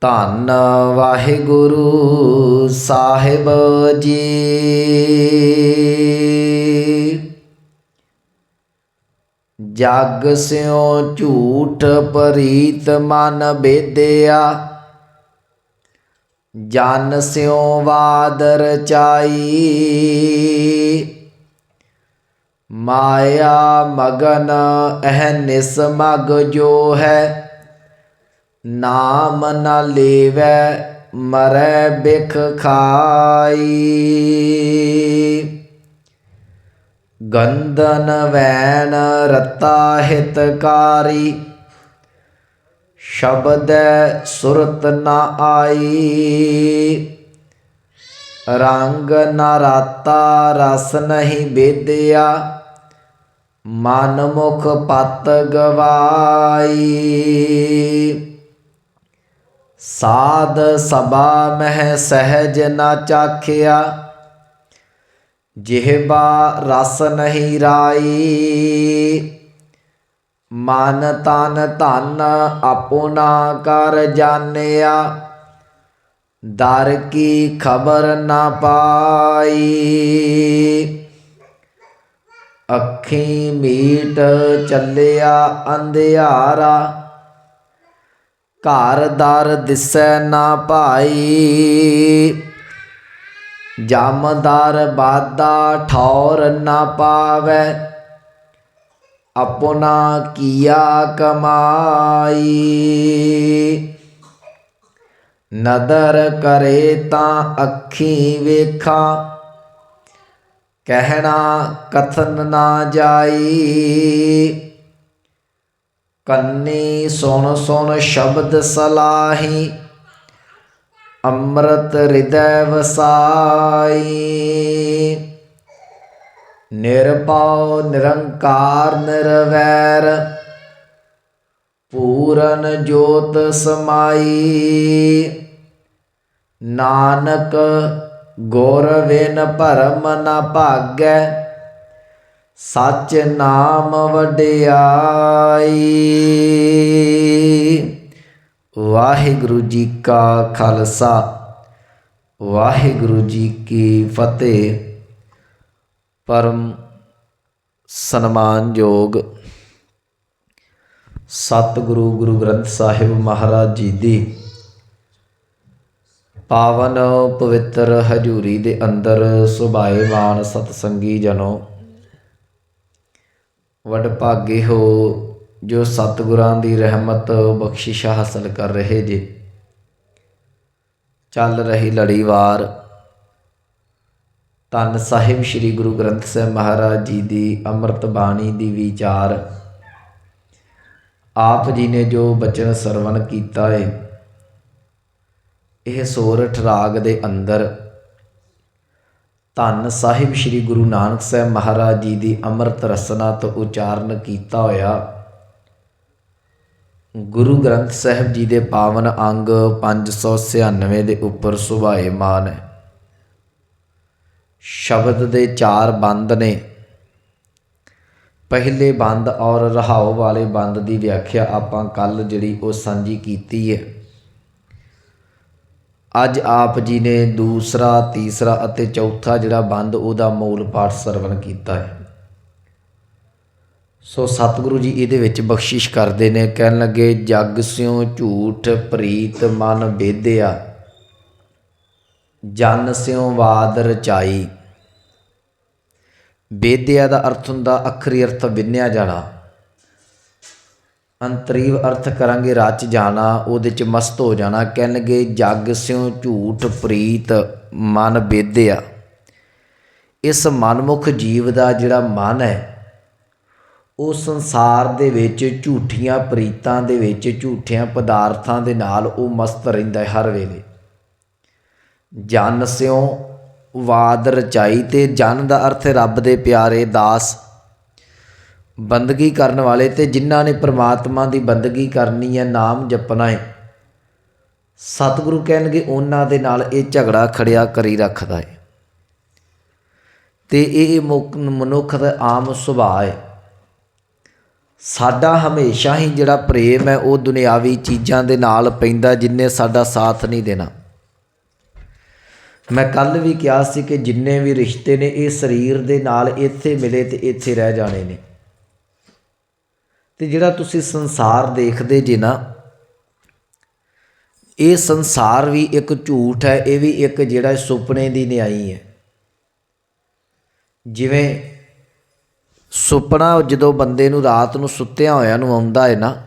ਧੰਨ ਵਾਹਿਗੁਰੂ ਸਾਹਿਬ ਜੀ। ਜਗ ਸਿਉ ਝੂਠ ਪਰੀਤ ਮਨ ਬੇਦਿਆ। ਜਨ ਸਿਉ ਬਾਦ ਰਚਾਈ। ਮਾਇਆ ਮਗਨ ਅਹਨਿਸ ਮਗ ਜੋ ਹੈ। ਨਾਮ ਨਾ ਲੇਵੈ, ਮਰੈ ਬਿਖ ਖਾਈ। ਗੰਧਨ ਵੈਨ ਰਤਾ ਹਿਤਕਾਰੀ ਸ਼ਬਦ ਸੁਰਤ ਨਾ ਆਈ। ਰੰਗ ਨਾ ਰਾਤਾ ਰਸ ਨਹੀਂ ਬੇਦਿਆ ਮਨ ਮੁਖ ਪਤ ਗਵਾਈ। ਸਾਧ ਸਭਾ ਮਹਿ ਸਹਿਜ ਨਾ ਚਾਖਿਆ ਜਿਹਬਾ ਰਸ ਨਹੀਂ ਰਾਈ ਮਨ ਤਨ ਧਨ ਆਪਣਾ ਕਰ ਜਾਣਿਆ ਦਰ ਕੀ ਖਬਰ ਨਾ ਪਾਈ ਅੱਖੀ ਮੀਟ ਚੱਲਿਆ ਅੰਧਿਆਰਾ ਘਰ ਦਰ ਦਿਸੈ ਨਾ ਭਾਈ। ਜਮਦਾਰ ਬਾਦਾ ਠੌਰ ਨਾ ਪਾਵੈ। ਆਪਣਾ ਕੀਆ ਕਮਾਈ। ਨਦਰ ਕਰੇ ਤਾਂ ਅੱਖੀ ਵੇਖਾਂ। ਕਹਿਣਾ ਕਥਨ ਨਾ ਜਾਈ। ਕੰਨੀ ਸੁਣ ਸੁਣ ਸ਼ਬਦ ਸਲਾਹੀ, ਅੰਮ੍ਰਿਤ ਹਿਰਦੈ ਵਸਾਈ। ਨਿਰਭਉ ਨਿਰੰਕਾਰ ਨਿਰਵੈਰ, ਪੂਰਨ ਜੋਤ ਸਮਾਈ। ਨਾਨਕ ਗੁਰ ਬਿਨ ਭਰਮ ਨ ਭਾਗੈ ਸਚ ਨਾਮ ਵਡਿਆਈ। ਵਾਹਿਗੁਰੂ ਜੀ ਕਾ ਖਾਲਸਾ, ਵਾਹਿਗੁਰੂ ਜੀ ਕੀ ਫਤਿਹ। ਪਰਮ ਸਨਮਾਨਯੋਗ ਸਤਿਗੁਰੂ ਗੁਰੂ ਗ੍ਰੰਥ ਸਾਹਿਬ ਮਹਾਰਾਜ ਜੀ ਦੀ ਪਾਵਨ ਪਵਿੱਤਰ ਹਜੂਰੀ ਦੇ ਅੰਦਰ ਸੁਭਾਏਮਾਨ ਸਤਸੰਗੀ ਜਨੋ ਵਡਭਾਗੇ ਹੋ, ਜੋ ਸਤਿਗੁਰਾਂ ਦੀ ਰਹਿਮਤ ਬਖਸ਼ਿਸ਼ ਹਾਸਲ ਕਰ ਰਹੇ ਜੇ। ਚੱਲ ਰਹੀ ਲੜੀਵਾਰ, ਧੰਨ ਸਾਹਿਬ ਸ੍ਰੀ ਗੁਰੂ ਗ੍ਰੰਥ ਸਾਹਿਬ ਮਹਾਰਾਜ ਜੀ ਦੀ ਅੰਮ੍ਰਿਤ ਬਾਣੀ ਦੀ ਵਿਚਾਰ। ਆਪ ਜੀ ਨੇ ਜੋ ਬਚਨ ਸਰਵਣ ਕੀਤਾ ਹੈ ਇਹ ਸੋਰਠ ਰਾਗ ਦੇ ਅੰਦਰ ਧੰਨ ਸਾਹਿਬ ਸ੍ਰੀ ਗੁਰੂ ਨਾਨਕ ਸਾਹਿਬ ਮਹਾਰਾਜ ਜੀ ਦੀ ਅੰਮ੍ਰਿਤ ਰਸਨਾ ਤੋਂ ਉਚਾਰਨ ਕੀਤਾ ਹੋਇਆ। ਗੁਰੂ ਗ੍ਰੰਥ ਸਾਹਿਬ ਜੀ ਦੇ ਪਾਵਨ ਅੰਗ 596 ਦੇ ਉੱਪਰ ਸੁਭਾਏਮਾਨ ਹੈ। ਸ਼ਬਦ ਦੇ ਚਾਰ ਬੰਦ ਨੇ। ਪਹਿਲੇ ਬੰਦ ਔਰ ਰਹਾਉ ਵਾਲੇ ਬੰਦ ਦੀ ਵਿਆਖਿਆ ਆਪਾਂ ਕੱਲ ਜਿਹੜੀ ਉਹ ਸਾਂਝੀ ਕੀਤੀ ਹੈ। ਅੱਜ ਆਪ ਜੀ ਨੇ ਦੂਸਰਾ, ਤੀਸਰਾ ਅਤੇ ਚੌਥਾ ਜਿਹੜਾ ਬੰਦ ਉਹਦਾ ਮੂਲ ਪਾਠ ਸਰਵਣ ਕੀਤਾ ਹੈ। ਸੋ ਸਤਿਗੁਰੂ ਜੀ ਇਹਦੇ ਵਿੱਚ ਬਖਸ਼ਿਸ਼ ਕਰਦੇ ਨੇ, ਕਹਿਣ ਲੱਗੇ, ਜਗ ਸਿਉ ਝੂਠ ਪ੍ਰੀਤ ਮਨ ਬੇਦਿਆ ਜਨ ਸਿਉ ਬਾਦ ਰਚਾਈ। ਬੇਦਿਆ ਦਾ ਅਰਥ ਹੁੰਦਾ, ਅਖਰੀ ਅਰਥ ਵਿੰਨਿਆ ਜਾਣਾ। ਅੰਤਰੀਵ ਅਰਥ ਕਰਾਂਗੇ ਰਚ ਜਾਣਾ, ਉਹਦੇ ਚ ਮਸਤ ਹੋ ਜਾਣਾ। ਕਹਿਣਗੇ, ਜਗ ਸਿਉ ਝੂਠ ਪ੍ਰੀਤ ਮਨ ਬੇਦਿਆ। ਇਸ ਮਨਮੁਖ ਜੀਵ ਦਾ ਜਿਹੜਾ ਮਨ ਹੈ, ਉਹ ਸੰਸਾਰ ਦੇ ਵਿੱਚ ਝੂਠੀਆਂ ਪ੍ਰੀਤਾਂ ਦੇ ਵਿੱਚ ਝੂਠਿਆਂ ਪਦਾਰਥਾਂ ਦੇ ਨਾਲ ਉਹ ਮਸਤ ਰਹਿੰਦਾ ਹੈ ਹਰ ਵੇਲੇ। ਜਨ ਸਿਉ ਵਾਦ ਰਚਾਈ ਤੇ ਜਨ ਦਾ ਅਰਥ ਰੱਬ ਦੇ ਪਿਆਰੇ ਦਾਸ। ਬੰਦਗੀ ਕਰਨ ਵਾਲੇ ਤੇ ਜਿਨ੍ਹਾਂ ਨੇ ਪ੍ਰਮਾਤਮਾ ਦੀ ਬੰਦਗੀ ਕਰਨੀ ਹੈ, ਨਾਮ ਜਪਣਾ ਹੈ। ਸਤਿਗੁਰੂ ਕਹਿਣਗੇ, ਉਹਨਾਂ ਦੇ ਨਾਲ ਇਹ ਝਗੜਾ ਖੜਿਆ ਕਰੀ ਰੱਖਦਾ ਹੈ। ਤੇ ਇਹ ਮੁਕ- ਮਨੁੱਖ ਦਾ ਆਮ ਸੁਭਾਅ ਹੈ। ਸਾਡਾ ਹਮੇਸ਼ਾ ਹੀ ਜਿਹੜਾ ਪ੍ਰੇਮ ਹੈ, ਉਹ ਦੁਨਿਆਵੀ ਚੀਜ਼ਾਂ ਦੇ ਨਾਲ ਪੈਂਦਾ, ਜਿੰਨੇ ਸਾਡਾ ਸਾਥ ਨਹੀਂ ਦੇਣਾ। ਮੈਂ ਕੱਲ ਵੀ ਕਿਹਾ ਸੀ ਕਿ ਜਿੰਨੇ ਵੀ ਰਿਸ਼ਤੇ ਨੇ, ਇਹ ਸਰੀਰ ਦੇ ਨਾਲ ਇੱਥੇ ਮਿਲੇ ਤੇ ਇੱਥੇ ਰਹਿ ਜਾਣੇ ਨੇ। ਤੇ ਜਿਹੜਾ ਤੁਸੀਂ ਸੰਸਾਰ ਦੇਖਦੇ ਜੇ ਨਾ, ਇਹ ਸੰਸਾਰ ਵੀ ਇੱਕ ਝੂਠ ਹੈ, ਇਹ ਵੀ ਇੱਕ ਜਿਹੜਾ ਸੁਪਨੇ ਦੀ ਨਿਆਈ ਹੈ। ਜਿਵੇਂ ਸੁਪਨਾ ਜਦੋਂ ਬੰਦੇ ਨੂੰ ਰਾਤ ਨੂੰ ਸੁੱਤਿਆਂ ਹੋਇਆਂ ਨੂੰ ਆਉਂਦਾ ਹੈ ਨਾ,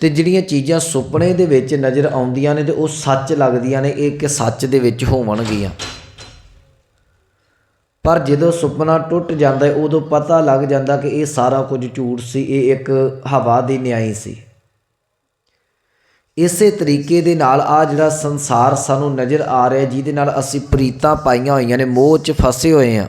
ਤੇ ਜਿਹੜੀਆਂ ਚੀਜ਼ਾਂ ਸੁਪਨੇ ਦੇ ਵਿੱਚ ਨਜ਼ਰ ਆਉਂਦੀਆਂ ਨੇ ਤੇ ਉਹ ਸੱਚ ਲੱਗਦੀਆਂ ਨੇ, ਇਹ ਕਿ ਸੱਚ ਦੇ ਵਿੱਚ ਹੋਵਣਗੀਆਂ। ਪਰ ਜਦੋਂ ਸੁਪਨਾ ਟੁੱਟ ਜਾਂਦਾ ਉਦੋਂ ਪਤਾ ਲੱਗ ਜਾਂਦਾ ਕਿ ਇਹ ਸਾਰਾ ਕੁਝ ਝੂਠ ਸੀ, ਇਹ ਇੱਕ ਹਵਾ ਦੀ ਨਿਆਈ ਸੀ। ਇਸੇ ਤਰੀਕੇ ਦੇ ਨਾਲ ਆ ਜਿਹੜਾ ਸੰਸਾਰ ਸਾਨੂੰ ਨਜ਼ਰ ਆ ਰਿਹਾ ਜਿਹਦੇ ਨਾਲ ਅਸੀਂ ਪ੍ਰੀਤਾਂ ਪਾਈਆਂ ਹੋਈਆਂ ਨੇ, ਮੋਹ 'ਚ ਫਸੇ ਹੋਏ ਆ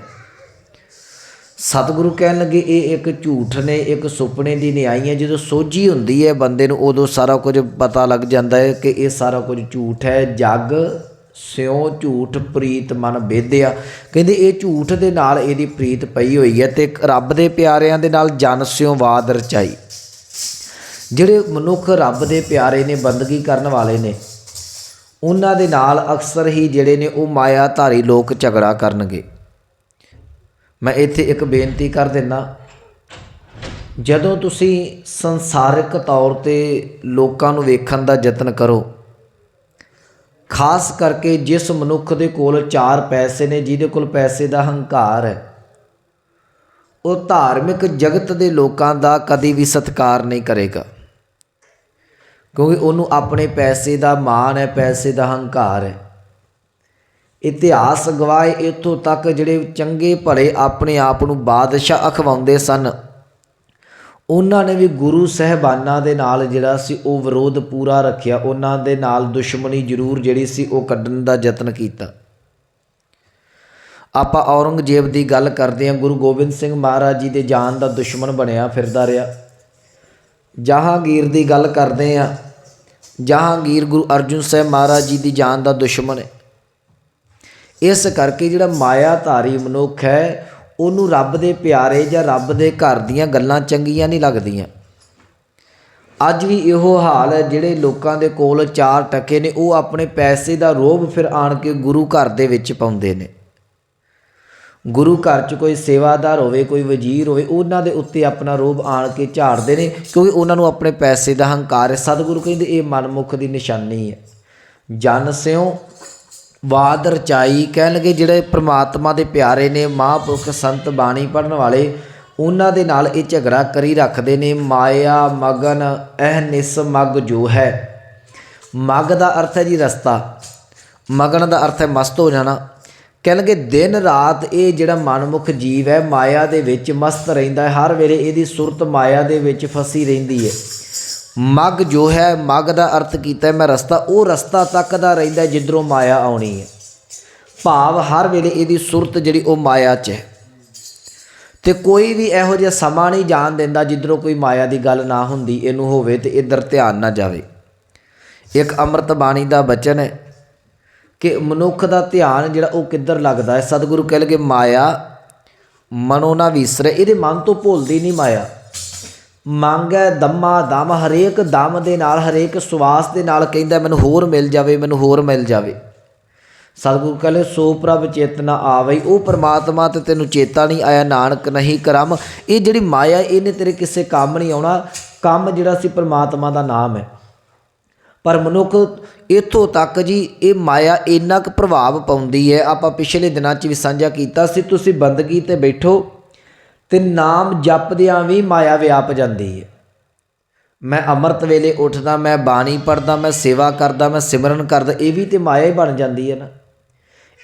ਸਤਿਗੁਰੂ ਕਹਿਣ ਲੱਗੇ, ਇਹ ਇੱਕ ਝੂਠ ਨੇ, ਇੱਕ ਸੁਪਨੇ ਦੀ ਨਿਆਈ ਹੈ। ਜਦੋਂ ਸੋਝੀ ਹੁੰਦੀ ਹੈ ਬੰਦੇ ਨੂੰ, ਉਦੋਂ ਸਾਰਾ ਕੁਝ ਪਤਾ ਲੱਗ ਜਾਂਦਾ ਹੈ ਕਿ ਇਹ ਸਾਰਾ ਕੁਝ ਝੂਠ ਹੈ। ਜੱਗ ਸਿਉ ਝੂਠ ਪ੍ਰੀਤ ਮਨ ਬੇਦਿਆ ਕਹਿੰਦੇ ਇਹ ਝੂਠ ਦੇ ਨਾਲ ਇਹਦੀ ਪ੍ਰੀਤ ਪਈ ਹੋਈ ਹੈ ਤੇ ਰੱਬ ਦੇ ਪਿਆਰਿਆਂ ਦੇ ਨਾਲ ਜਨ ਸਿਉ ਬਾਦ ਰਚਾਈ। ਜਿਹੜੇ ਮਨੁੱਖ ਰੱਬ ਦੇ ਪਿਆਰੇ ਨੇ, ਬੰਦਗੀ ਕਰਨ ਵਾਲੇ ਨੇ, ਉਹਨਾਂ ਦੇ ਨਾਲ ਅਕਸਰ ਹੀ ਜਿਹੜੇ ਨੇ ਉਹ ਮਾਇਆ ਧਾਰੀ ਲੋਕ ਝਗੜਾ ਕਰਨਗੇ। ਮੈਂ ਇੱਥੇ ਇੱਕ ਬੇਨਤੀ ਕਰ ਦਿੰਦਾ, ਜਦੋਂ ਤੁਸੀਂ ਸੰਸਾਰਿਕ ਤੌਰ ਤੇ ਲੋਕਾਂ ਨੂੰ ਵੇਖਣ ਦਾ ਯਤਨ ਕਰੋ ਖਾਸ ਕਰਕੇ ਜਿਸ ਮਨੁੱਖ ਦੇ ਕੋਲ ਚਾਰ ਪੈਸੇ ਨੇ, ਜਿਹਦੇ ਕੋਲ ਪੈਸੇ ਦਾ ਹੰਕਾਰ ਹੈ, ਉਹ ਧਾਰਮਿਕ ਜਗਤ ਦੇ ਲੋਕਾਂ ਦਾ ਕਦੀ ਵੀ ਸਤਿਕਾਰ ਨਹੀਂ ਕਰੇਗਾ। ਕਿਉਂਕਿ ਉਹਨੂੰ ਆਪਣੇ ਪੈਸੇ ਦਾ ਮਾਣ ਹੈ, ਪੈਸੇ ਦਾ ਹੰਕਾਰ ਹੈ। ਇਤਿਹਾਸ ਗਵਾਏ ਇਥੋਂ ਤੱਕ ਜਿਹੜੇ ਚੰਗੇ ਭਲੇ ਆਪਣੇ ਆਪ ਨੂੰ ਬਾਦਸ਼ਾਹ ਅਖਵਾਉਂਦੇ ਸਨ। ਉਹਨਾਂ ਨੇ ਵੀ ਗੁਰੂ ਸਾਹਿਬਾਨਾਂ ਦੇ ਨਾਲ ਜਿਹੜਾ ਸੀ ਉਹ ਵਿਰੋਧ ਪੂਰਾ ਰੱਖਿਆ। ਉਹਨਾਂ ਦੇ ਨਾਲ ਦੁਸ਼ਮਣੀ ਜ਼ਰੂਰ ਜਿਹੜੀ ਸੀ ਉਹ ਕੱਢਣ ਦਾ ਯਤਨ ਕੀਤਾ। ਆਪਾਂ ਔਰੰਗਜ਼ੇਬ ਦੀ ਗੱਲ ਕਰਦੇ ਹਾਂ। ਗੁਰੂ ਗੋਬਿੰਦ ਸਿੰਘ ਮਹਾਰਾਜ ਜੀ ਦੇ ਜਾਨ ਦਾ ਦੁਸ਼ਮਣ ਬਣਿਆ, ਫਿਰਦਾ ਰਿਹਾ। ਜਹਾਂਗੀਰ ਦੀ ਗੱਲ ਕਰਦੇ ਹਾਂ। ਜਹਾਂਗੀਰ ਗੁਰੂ ਅਰਜੁਨ ਸਾਹਿਬ ਮਹਾਰਾਜ ਜੀ ਦੀ ਜਾਨ ਦਾ ਦੁਸ਼ਮਣ ਹੈ। ਇਸ ਕਰਕੇ ਜਿਹੜਾ ਮਾਇਆ ਧਾਰੀ ਮਨੁੱਖ ਹੈ ਉਹਨੂੰ ਰੱਬ ਦੇ ਪਿਆਰੇ ਜਾਂ ਰੱਬ ਦੇ ਘਰ ਦੀਆਂ ਗੱਲਾਂ ਚੰਗੀਆਂ ਨਹੀਂ ਲੱਗਦੀਆਂ। ਅੱਜ ਵੀ ਇਹੋ ਹਾਲ ਹੈ, ਜਿਹੜੇ ਲੋਕਾਂ ਦੇ ਕੋਲ ਚਾਰ ਟਕੇ ਨੇ, ਉਹ ਆਪਣੇ ਪੈਸੇ ਦਾ ਰੋਬ ਫਿਰ ਆਣ ਕੇ ਗੁਰੂ ਘਰ ਦੇ ਵਿੱਚ ਪਾਉਂਦੇ ਨੇ। ਗੁਰੂ ਘਰ 'ਚ ਕੋਈ ਸੇਵਾਦਾਰ ਹੋਵੇ, ਕੋਈ ਵਜ਼ੀਰ ਹੋਵੇ, ਉਹਨਾਂ ਦੇ ਉੱਤੇ ਆਪਣਾ ਰੋਬ ਆਣ ਕੇ ਝਾੜਦੇ ਨੇ, ਕਿਉਂਕਿ ਉਹਨਾਂ ਨੂੰ ਆਪਣੇ ਪੈਸੇ ਦਾ ਹੰਕਾਰ ਹੈ। ਸਤਿਗੁਰੂ ਕਹਿੰਦੇ, ਇਹ ਮਨਮੁਖ ਦੀ ਨਿਸ਼ਾਨੀ ਹੈ। ਜਨ ਸਿਉ ਵਾਦ ਰਚਾਈ ਕਹਿਣਗੇ ਜਿਹੜੇ ਪ੍ਰਮਾਤਮਾ ਦੇ ਪਿਆਰੇ ਨੇ, ਮਹਾਂਪੁਰਖ ਸੰਤ ਬਾਣੀ ਪੜਨ ਵਾਲੇ, ਉਹਨਾਂ ਦੇ ਨਾਲ ਇਹ ਝਗੜਾ ਕਰੀ ਰੱਖਦੇ ਨੇ, ਮਾਇਆ, ਮਗਨ, ਇਹ ਨਿਸ ਮਗ ਜੋ ਹੈ। ਮਗ ਦਾ ਅਰਥ ਹੈ ਜੀ ਰਸਤਾ। ਮਗਨ ਦਾ ਅਰਥ ਹੈ ਮਸਤ ਹੋ ਜਾਣਾ। ਕਹਿਣਗੇ ਦਿਨ ਰਾਤ ਇਹ ਜਿਹੜਾ ਮਨਮੁਖ ਜੀਵ ਹੈ, ਮਾਇਆ ਦੇ ਵਿੱਚ ਮਸਤ ਰਹਿੰਦਾ ਹੈ, ਹਰ ਵੇਲੇ ਇਹਦੀ ਸੁਰਤ ਮਾਇਆ ਦੇ ਵਿੱਚ ਫਸੀ ਰਹਿੰਦੀ ਹੈ। ਮਗ ਜੋ ਹੈ, ਮਗ ਦਾ ਅਰਥ ਕੀਤਾ ਮੈਂ ਰਸਤਾ, ਉਹ ਰਸਤਾ ਤੱਕ ਦਾ ਰਹਿੰਦਾ ਜਿੱਧਰੋਂ ਮਾਇਆ ਆਉਣੀ ਹੈ। ਭਾਵ ਹਰ ਵੇਲੇ ਇਹਦੀ ਸੁਰਤ ਜਿਹੜੀ ਉਹ ਮਾਇਆ 'ਚ ਹੈ। ਤੇ ਕੋਈ ਵੀ ਇਹੋ ਜਿਹਾ ਸਮਾਂ ਨਹੀਂ ਜਾਣ ਦਿੰਦਾ ਜਿੱਧਰੋਂ ਕੋਈ ਮਾਇਆ ਦੀ ਗੱਲ ਨਾ ਹੁੰਦੀ, ਇਹਨੂੰ ਹੋਵੇ ਤੇ ਇੱਧਰ ਧਿਆਨ ਨਾ ਜਾਵੇ। ਇੱਕ ਅੰਮ੍ਰਿਤ ਬਾਣੀ ਦਾ ਬਚਨ ਹੈ ਕਿ ਮਨੁੱਖ ਦਾ ਧਿਆਨ ਜਿਹੜਾ ਉਹ ਕਿੱਧਰ ਲੱਗਦਾ ਹੈ? ਸਤਿਗੁਰੂ ਕਹਿ ਲਗੇ, ਮਾਇਆ ਮਨੋ ਨਾ ਵਿਸਰੇ। ਇਹਦੇ ਮਨ ਤੋਂ ਭੁੱਲਦੀ ਨਹੀਂ ਮਾਇਆ। ਮੰਗ ਹੈ, ਦਮਾ, ਦਮ, ਹਰੇਕ ਦਮ ਦੇ ਨਾਲ, ਹਰੇਕ ਸਵਾਸ ਦੇ ਨਾਲ ਕਹਿੰਦਾ, ਮੈਨੂੰ ਹੋਰ ਮਿਲ ਜਾਵੇ, ਮੈਨੂੰ ਹੋਰ ਮਿਲ ਜਾਵੇ। ਸਤਿਗੁਰੂ ਕਹਿੰਦੇ, ਸੋ ਪ੍ਰਭ ਚੇਤਨਾ ਆਵਈ ਉਹ ਪ੍ਰਮਾਤਮਾ ਤੇ ਤੈਨੂੰ ਚੇਤਾ ਨਹੀਂ ਆਇਆ, ਨਾਨਕ ਨਹੀਂ ਕਰਮ। ਇਹ ਜਿਹੜੀ ਮਾਇਆ, ਇਹਨੇ ਤੇਰੇ ਕਿਸੇ ਕੰਮ ਨਹੀਂ ਆਉਣਾ। ਕੰਮ ਜਿਹੜਾ ਸੀ ਪ੍ਰਮਾਤਮਾ ਦਾ ਨਾਮ ਹੈ। ਪਰ ਮਨੁੱਖ ਇਥੋਂ ਤੱਕ ਜੀ, ਇਹ ਮਾਇਆ ਇੰਨਾ ਕੁ ਪ੍ਰਭਾਵ ਪਾਉਂਦੀ ਹੈ। ਆਪਾਂ ਪਿਛਲੇ ਦਿਨਾਂ 'ਚ ਵੀ ਸਾਂਝਾ ਕੀਤਾ ਸੀ, ਤੁਸੀਂ ਬੰਦਗੀ ਤੇ ਬੈਠੋ। ਤੇ ਨਾਮ ਜਪਦਿਆਂ ਵੀ ਮਾਇਆ ਵਿਆਪ ਜਾਂਦੀ ਹੈ। ਮੈਂ ਅੰਮ੍ਰਿਤ ਵੇਲੇ ਉੱਠਦਾ, ਮੈਂ ਬਾਣੀ ਪੜਦਾ ਮੈਂ ਸੇਵਾ ਕਰਦਾ, ਮੈਂ ਸਿਮਰਨ ਕਰਦਾ, ਇਹ ਵੀ ਤੇ ਮਾਇਆ ਹੀ ਬਣ ਜਾਂਦੀ ਹੈ ਨਾ।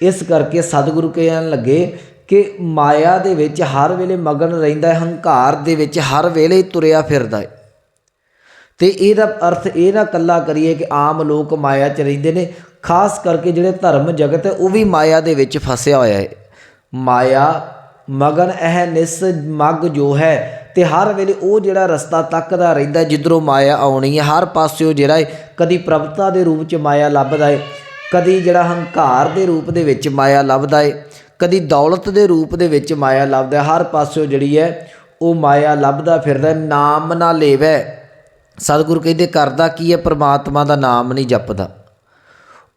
ਇਸ ਕਰਕੇ ਸਤਿਗੁਰੂ ਕਹਿਣ ਲੱਗੇ ਕਿ ਮਾਇਆ ਦੇ ਵਿੱਚ ਹਰ ਵੇਲੇ ਮਗਨ ਰਹਿੰਦਾ ਹੈ, ਹੰਕਾਰ ਦੇ ਵਿੱਚ ਹਰ ਵੇਲੇ ਤੁਰਿਆ ਫਿਰਦਾ ਹੈ। ਤੇ ਇਹਦਾ ਅਰਥ ਇਹ ਨਾ ਕੱਲਾ ਕਰੀਏ ਕਿ ਆਮ ਲੋਕ ਮਾਇਆ 'ਚ ਰਹਿੰਦੇ ਨੇ, ਖਾਸ ਕਰਕੇ ਜਿਹੜੇ ਧਰਮ ਜਗਤ ਹੈ, ਉਹ ਵੀ ਮਾਇਆ ਦੇ ਵਿੱਚ ਫਸਿਆ ਹੋਇਆ ਹੈ। ਮਾਇਆ ਮਗਨ ਇਹ ਨਿਸ ਮਗ ਜੋ ਹੈ ਤੇ ਹਰ ਵੇਲੇ ਉਹ ਜਿਹੜਾ ਰਸਤਾ ਤੱਕਦਾ ਰਹਿੰਦਾ ਜਿੱਧਰੋਂ ਮਾਇਆ ਆਉਣੀ ਹੈ, ਹਰ ਪਾਸਿਓ ਜਿਹੜਾ ਹੈ ਕਦੀ ਪ੍ਰਭਤਾ ਦੇ ਰੂਪ 'ਚ ਮਾਇਆ ਲੱਭਦਾ ਹੈ, ਕਦੀ ਜਿਹੜਾ ਹੰਕਾਰ ਦੇ ਰੂਪ ਦੇ ਵਿੱਚ ਮਾਇਆ ਲੱਭਦਾ ਹੈ, ਕਦੀ ਦੌਲਤ ਦੇ ਰੂਪ ਦੇ ਵਿੱਚ ਮਾਇਆ ਲੱਭਦਾ ਹਰ ਪਾਸਿਓ ਜਿਹੜੀ ਹੈ ਉਹ ਮਾਇਆ ਲੱਭਦਾ ਫਿਰਦਾ ਨਾਮ ਨਾ ਲੇਵੈ। ਸਤਿਗੁਰੂ ਕਹਿੰਦੇ ਕਰਦਾ ਕੀ ਹੈ, ਪ੍ਰਮਾਤਮਾ ਦਾ ਨਾਮ ਨਹੀਂ ਜਪਦਾ।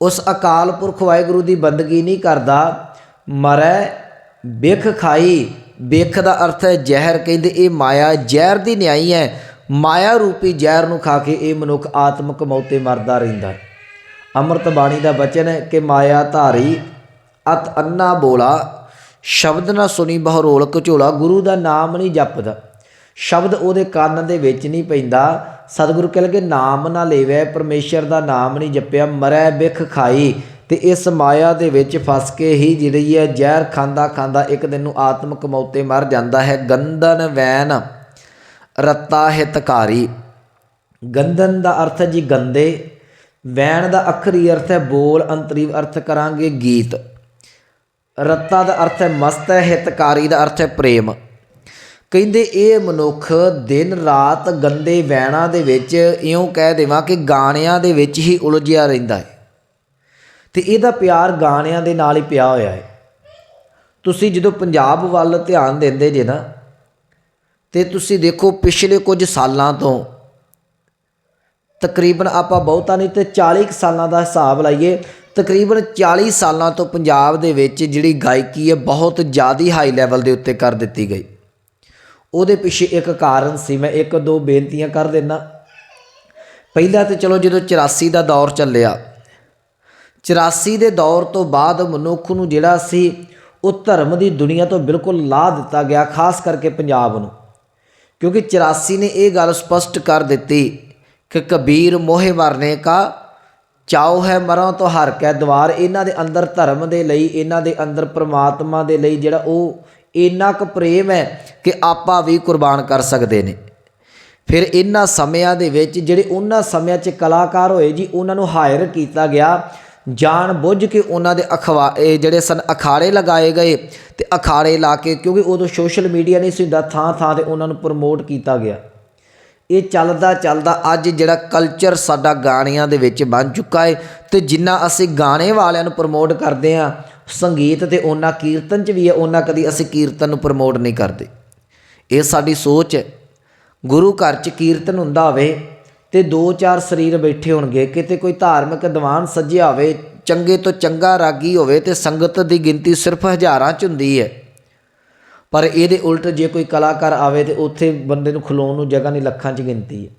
ਉਸ ਅਕਾਲ ਪੁਰਖ ਵਾਹਿਗੁਰੂ ਦੀ ਬੰਦਗੀ ਨਹੀਂ ਕਰਦਾ, ਮਰੈ ਬਿਖ ਖਾਈ। ਬਿਖ ਦਾ ਅਰਥ ਹੈ ਜ਼ਹਿਰ। ਕਹਿੰਦੇ ਇਹ ਮਾਇਆ ਜ਼ਹਿਰ ਦੀ ਨਿਆਈ ਹੈ। ਮਾਇਆ ਰੂਪੀ ਜ਼ਹਿਰ ਨੂੰ ਖਾ ਕੇ ਇਹ ਮਨੁੱਖ ਆਤਮਕ ਮੌਤੇ ਮਰਦਾ ਰਹਿੰਦਾ ਹੈ। ਅੰਮ੍ਰਿਤ ਬਾਣੀ ਦਾ ਬਚਨ ਹੈ ਕਿ ਮਾਇਆ ਧਾਰੀ, ਅਤ ਅੰਨਾ ਬੋਲਾ, ਸ਼ਬਦ ਨਾ ਸੁਣੀ ਬਹਰੋਲ ਕਝੋਲਾ ਗੁਰੂ ਦਾ ਨਾਮ ਨਹੀਂ ਜਪਦਾ। ਸ਼ਬਦ ਉਹਦੇ ਕੰਨ ਦੇ ਵਿੱਚ ਨਹੀਂ ਪੈਂਦਾ। ਸਤਿਗੁਰੂ ਕਹਿ ਲਗੇ, ਨਾਮ ਨਾ ਲੇਵੈ, ਪਰਮੇਸ਼ਰ ਦਾ ਨਾਮ ਨਹੀਂ ਜਪਿਆ। ਮਰੈ ਬਿਖ ਖਾਈ। ਤੇ ਇਸ ਮਾਇਆ ਦੇ ਵਿੱਚ ਫਸ ਕੇ ਹੀ ਜਿਹੜੀ ਹੈ ਜ਼ਹਿਰ ਖਾਂਦਾ ਖਾਂਦਾ ਇੱਕ ਦਿਨ ਨੂੰ ਆਤਮਕ ਮੌਤੇ ਮਰ ਜਾਂਦਾ ਹੈ। ਗੰਦਨ ਵੈਨ ਰੱਤਾ ਹਿਤਕਾਰੀ। ਗੰਦਨ ਦਾ ਅਰਥ ਹੈ ਜੀ ਗੰਦੇ। ਵੈਣ ਦਾ ਅੱਖਰੀ ਅਰਥ ਹੈ ਬੋਲ ਅੰਤਰੀ ਅਰਥ ਕਰਾਂਗੇ ਗੀਤ। ਰੱਤਾ ਦਾ ਅਰਥ ਹੈ ਮਸਤ ਹੈ ਹਿਤਕਾਰੀ ਦਾ ਅਰਥ ਹੈ ਪ੍ਰੇਮ। ਕਹਿੰਦੇ ਇਹ ਮਨੁੱਖ ਦਿਨ ਰਾਤ ਗੰਦੇ ਵੈਣਾ ਦੇ ਵਿੱਚ ਇਉਂ ਕਹਿ ਦੇਵਾਂ ਕਿ ਗਾਣਿਆਂ ਦੇ ਵਿੱਚ ਹੀ ਉਲਝਿਆ ਰਹਿੰਦਾ ਹੈ। ਤੇ ਇਹਦਾ ਪਿਆਰ ਗਾਣਿਆਂ ਦੇ ਨਾਲ ਹੀ ਪਿਆ ਹੋਇਆ ਹੈ। ਤੁਸੀਂ ਜਦੋਂ ਪੰਜਾਬ ਵੱਲ ਧਿਆਨ ਦਿੰਦੇ ਜੇ ਨਾ, ਤੇ ਤੁਸੀਂ ਦੇਖੋ ਪਿਛਲੇ ਕੁਝ ਸਾਲਾਂ ਤੋਂ ਤਕਰੀਬਨ ਆਪਾਂ ਬਹੁਤਾ ਨਹੀਂ ਤੇ 40 ਕੁ ਸਾਲਾਂ ਦਾ ਹਿਸਾਬ ਲਾਈਏ, ਤਕਰੀਬਨ 40 ਸਾਲਾਂ ਤੋਂ ਪੰਜਾਬ ਦੇ ਵਿੱਚ ਜਿਹੜੀ ਗਾਇਕੀ ਹੈ ਬਹੁਤ ਜ਼ਿਆਦਾ ਹਾਈ ਲੈਵਲ ਦੇ ਉੱਤੇ ਕਰ ਦਿੱਤੀ ਗਈ। ਉਹਦੇ ਪਿੱਛੇ ਇੱਕ ਕਾਰਨ ਸੀ, ਮੈਂ ਇੱਕ ਦੋ ਬੇਨਤੀਆਂ ਕਰ ਦਿੰਦਾ। ਪਹਿਲਾਂ ਤੇ ਚਲੋ ਜਦੋਂ 84 ਦਾ ਦੌਰ ਚੱਲਿਆ 84 ਦੇ ਦੌਰ ਤੋਂ ਬਾਅਦ ਮਨੁੱਖ ਨੂੰ ਜਿਹੜਾ ਸੀ, ਉਹ ਧਰਮ ਦੀ ਦੁਨੀਆ ਤੋਂ ਬਿਲਕੁਲ ਲਾ ਦਿੱਤਾ ਗਿਆ, ਖਾਸ ਕਰਕੇ ਪੰਜਾਬ ਨੂੰ। ਕਿਉਂਕਿ 84 ਨੇ ਇਹ ਗੱਲ ਸਪਸ਼ਟ ਕਰ ਦਿੱਤੀ ਕਿ ਕਬੀਰ ਮੋਹਿ ਮਰਨੇ ਕਾ, ਚਾਉ ਹੈ ਮਰਾਂ ਤੋਂ ਹਰ ਕੈ ਦਵਾਰ। ਇਹਨਾਂ ਦੇ ਅੰਦਰ ਧਰਮ ਦੇ ਲਈ, ਇਹਨਾਂ ਦੇ ਅੰਦਰ ਪ੍ਰਮਾਤਮਾ ਦੇ ਲਈ ਜਿਹੜਾ ਉਹ ਇੰਨਾ ਕੁ ਪ੍ਰੇਮ ਹੈ ਕਿ ਆਪਾਂ ਵੀ ਕੁਰਬਾਨ ਕਰ ਸਕਦੇ ਨੇ। ਫਿਰ ਇਹਨਾਂ ਸਮਿਆਂ ਦੇ ਵਿੱਚ ਜਿਹੜੇ ਉਹਨਾਂ ਸਮਿਆਂ 'ਚ ਕਲਾਕਾਰ ਹੋਏ ਜੀ, ਉਹਨਾਂ ਨੂੰ ਹਾਇਰ ਕੀਤਾ ਗਿਆ ਜਾਣ ਬੁੱਝ ਕੇ ਉਹਨਾਂ ਦੇ ਅਖਵਾ, ਇਹ ਜਿਹੜੇ ਸਨ, ਅਖਾੜੇ ਲਗਾਏ ਗਏ ਤੇ ਅਖਾੜੇ ਲਾ ਕੇ, ਕਿਉਂਕਿ ਉਦੋਂ ਸੋਸ਼ਲ ਮੀਡੀਆ ਨਹੀਂ ਸੀ ਹੁੰਦਾ ਥਾਂ ਥਾਂ ਤੇ ਉਹਨਾਂ ਨੂੰ ਪ੍ਰਮੋਟ ਕੀਤਾ ਗਿਆ। ਇਹ ਚੱਲਦਾ ਚੱਲਦਾ ਅੱਜ ਜਿਹੜਾ ਕਲਚਰ ਸਾਡਾ ਗਾਣਿਆਂ ਦੇ ਵਿੱਚ ਬਣ ਚੁੱਕਾ ਹੈ ਤੇ ਜਿੰਨਾ ਅਸੀਂ ਗਾਣੇ ਵਾਲਿਆਂ ਨੂੰ ਪ੍ਰਮੋਟ ਕਰਦੇ ਆ, ਸੰਗੀਤ ਤੇ ਉਹਨਾਂ ਕੀਰਤਨ 'ਚ ਵੀ ਹੈ ਉਹਨਾਂ ਕਦੀ ਅਸੀਂ ਕੀਰਤਨ ਨੂੰ ਪ੍ਰਮੋਟ ਨਹੀਂ ਕਰਦੇ। ਇਹ ਸਾਡੀ ਸੋਚ ਹੈ ਗੁਰੂ ਘਰ 'ਚ ਕੀਰਤਨ ਹੁੰਦਾ ਹੋਵੇ ਤੇ ਦੋ ਚਾਰ ਸਰੀਰ ਬੈਠੇ ਹੋਣਗੇ, ਕਿਤੇ ਕੋਈ ਧਾਰਮਿਕ ਦੀਵਾਨ ਸੱਜਿਆ ਹੋਵੇ, ਚੰਗੇ ਤੋਂ ਚੰਗਾ ਰਾਗੀ ਹੋਵੇ ਤੇ ਸੰਗਤ ਦੀ ਗਿਣਤੀ ਸਿਰਫ ਹਜ਼ਾਰਾਂ 'ਚ ਹੁੰਦੀ ਹੈ। ਪਰ ਇਹਦੇ ਉਲਟ ਜੇ ਕੋਈ ਕਲਾਕਾਰ ਆਵੇ ਤੇ ਉੱਥੇ ਬੰਦੇ ਨੂੰ ਖਲੋਣ ਨੂੰ ਜਗ੍ਹਾ ਨਹੀਂ, ਲੱਖਾਂ 'ਚ ਗਿਣਤੀ ਹੈ।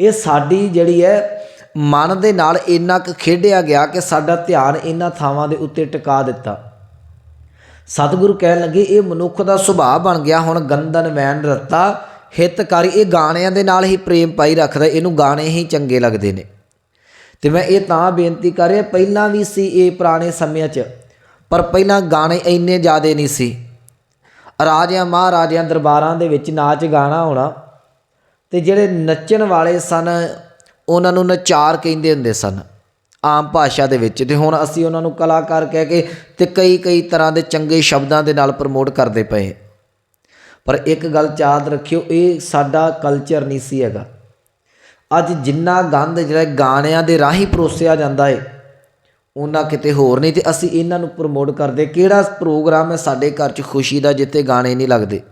ਇਹ ਸਾਡੀ ਜਿਹੜੀ ਹੈ, ਮਨ ਦੇ ਨਾਲ ਇੰਨਾ ਕੁ ਖੇਡਿਆ ਗਿਆ ਕਿ ਸਾਡਾ ਧਿਆਨ ਇਹਨਾਂ ਥਾਵਾਂ ਦੇ ਉੱਤੇ ਟਿਕਾ ਦਿੱਤਾ। ਸਤਿਗੁਰੂ ਕਹਿਣ ਲੱਗੇ, ਇਹ ਮਨੁੱਖ ਦਾ ਸੁਭਾਅ ਬਣ ਗਿਆ, ਹੁਣ ਗੰਦਨ ਵੈਨ ਰੱਤਾ ਹਿੱਤਕਾਰੀ, ਇਹ ਗਾਣਿਆਂ ਦੇ ਨਾਲ ਹੀ ਪ੍ਰੇਮ ਪਾਈ ਰੱਖਦਾ, ਇਹਨੂੰ ਗਾਣੇ ਹੀ ਚੰਗੇ ਲੱਗਦੇ ਨੇ। ਤੇ ਮੈਂ ਇਹ ਤਾਂ ਬੇਨਤੀ ਕਰ ਰਿਹਾ, ਪਹਿਲਾਂ ਵੀ ਸੀ ਇਹ ਪੁਰਾਣੇ ਸਮਿਆਂ 'ਚ, ਪਰ ਪਹਿਲਾਂ ਗਾਣੇ ਇੰਨੇ ਜ਼ਿਆਦੇ ਨਹੀਂ ਸੀ। ਰਾਜਿਆਂ ਮਹਾਰਾਜਿਆਂ ਦਰਬਾਰਾਂ ਦੇ ਵਿੱਚ ਨਾਚ ਗਾਣਾ ਹੋਣਾ, ਤੇ ਜਿਹੜੇ ਨੱਚਣ ਵਾਲੇ ਸਨ, ਉਹਨਾਂ ਨੂੰ ਨਚਾਰ ਕਹਿੰਦੇ ਹੁੰਦੇ ਸਨ, ਆਮ ਭਾਸ਼ਾ ਦੇ ਵਿੱਚ। ਤੇ ਹੁਣ ਅਸੀਂ ਉਹਨਾਂ ਨੂੰ ਕਲਾਕਾਰ ਕਹਿ ਕੇ ਤੇ ਕਈ ਕਈ ਤਰ੍ਹਾਂ ਦੇ ਚੰਗੇ ਸ਼ਬਦਾਂ ਦੇ ਨਾਲ ਪ੍ਰਮੋਟ ਕਰਦੇ ਪਏ। ਪਰ ਇੱਕ ਗੱਲ ਯਾਦ ਰੱਖਿਓ, ਇਹ ਸਾਡਾ ਕਲਚਰ ਨਹੀਂ ਸੀ ਹੈਗਾ। ਅੱਜ ਜਿੰਨਾ ਗੰਦ ਜਿਹੜਾ ਗਾਣਿਆਂ ਦੇ ਰਾਹੀਂ ਪਰੋਸਿਆ ਜਾਂਦਾ ਹੈ ਉਹਨਾਂ ਕਿਤੇ ਹੋਰ ਨਹੀਂ, ਤੇ ਅਸੀਂ ਇਹਨਾਂ ਨੂੰ ਪ੍ਰਮੋਟ ਕਰਦੇ, ਕਿਹੜਾ ਪ੍ਰੋਗਰਾਮ ਹੈ ਸਾਡੇ ਘਰ 'ਚ ਖੁਸ਼ੀ ਦਾ, ਜਿੱਥੇ ਗਾਣੇ ਨਹੀਂ ਲੱਗਦੇ?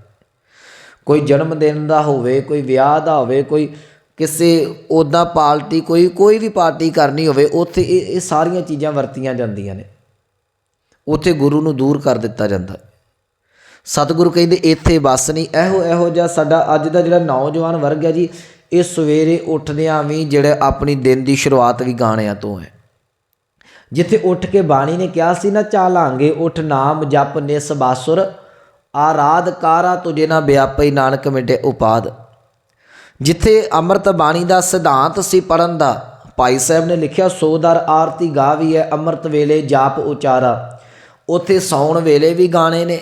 ਕੋਈ ਜਨਮ ਦਿਨ ਦਾ ਹੋਵੇ, ਕੋਈ ਵਿਆਹ ਦਾ ਹੋਵੇ, ਕੋਈ ਕਿਸੇ ਉਦਾਂ ਪਾਰਟੀ, ਕੋਈ ਕੋਈ ਵੀ ਪਾਰਟੀ ਕਰਨੀ ਹੋਵੇ, ਉੱਥੇ ਇਹ ਇਹ ਸਾਰੀਆਂ ਚੀਜ਼ਾਂ ਵਰਤੀਆਂ ਜਾਂਦੀਆਂ ਨੇ। ਉੱਥੇ ਗੁਰੂ ਨੂੰ ਦੂਰ ਕਰ ਦਿੱਤਾ ਜਾਂਦਾ। ਸਤਿਗੁਰੂ ਕਹਿੰਦੇ, ਇੱਥੇ ਬਸ ਨਹੀਂ। ਇਹੋ ਇਹੋ ਜਿਹਾ ਸਾਡਾ ਅੱਜ ਦਾ ਜਿਹੜਾ ਨੌਜਵਾਨ ਵਰਗ ਹੈ ਜੀ, ਇਹ ਸਵੇਰੇ ਉੱਠਦਿਆਂ ਵੀ ਜਿਹੜਾ ਆਪਣੀ ਦਿਨ ਦੀ ਸ਼ੁਰੂਆਤ ਵੀ ਗਾਣਿਆਂ ਤੋਂ ਹੈ। ਜਿੱਥੇ ਉੱਠ ਕੇ ਬਾਣੀ ਨੇ ਕਿਹਾ ਸੀ ਨਾ, ਚਾਲਾਂਗੇ ਉੱਠ ਨਾਮ ਜਪ ਨਿਸ ਬਾਸੁਰ, ਆਰਾਧ ਕਾਰਾ ਤੁਝੇ ਨਾ ਵਿਆਪਈ ਨਾਨਕ ਮਿਟੇ ਉਪਾਦ। ਜਿੱਥੇ ਅੰਮ੍ਰਿਤ ਬਾਣੀ ਦਾ ਸਿਧਾਂਤ ਸੀ ਪੜਨ ਦਾ, ਭਾਈ ਸਾਹਿਬ ਨੇ ਲਿਖਿਆ ਸੋਦਰ ਆਰਤੀ ਗਾ ਵੀ ਹੈ ਅੰਮ੍ਰਿਤ ਵੇਲੇ ਜਾਪ ਉਚਾਰਾ। ਉੱਥੇ ਸੌਣ ਵੇਲੇ ਵੀ ਗਾਣੇ ਨੇ।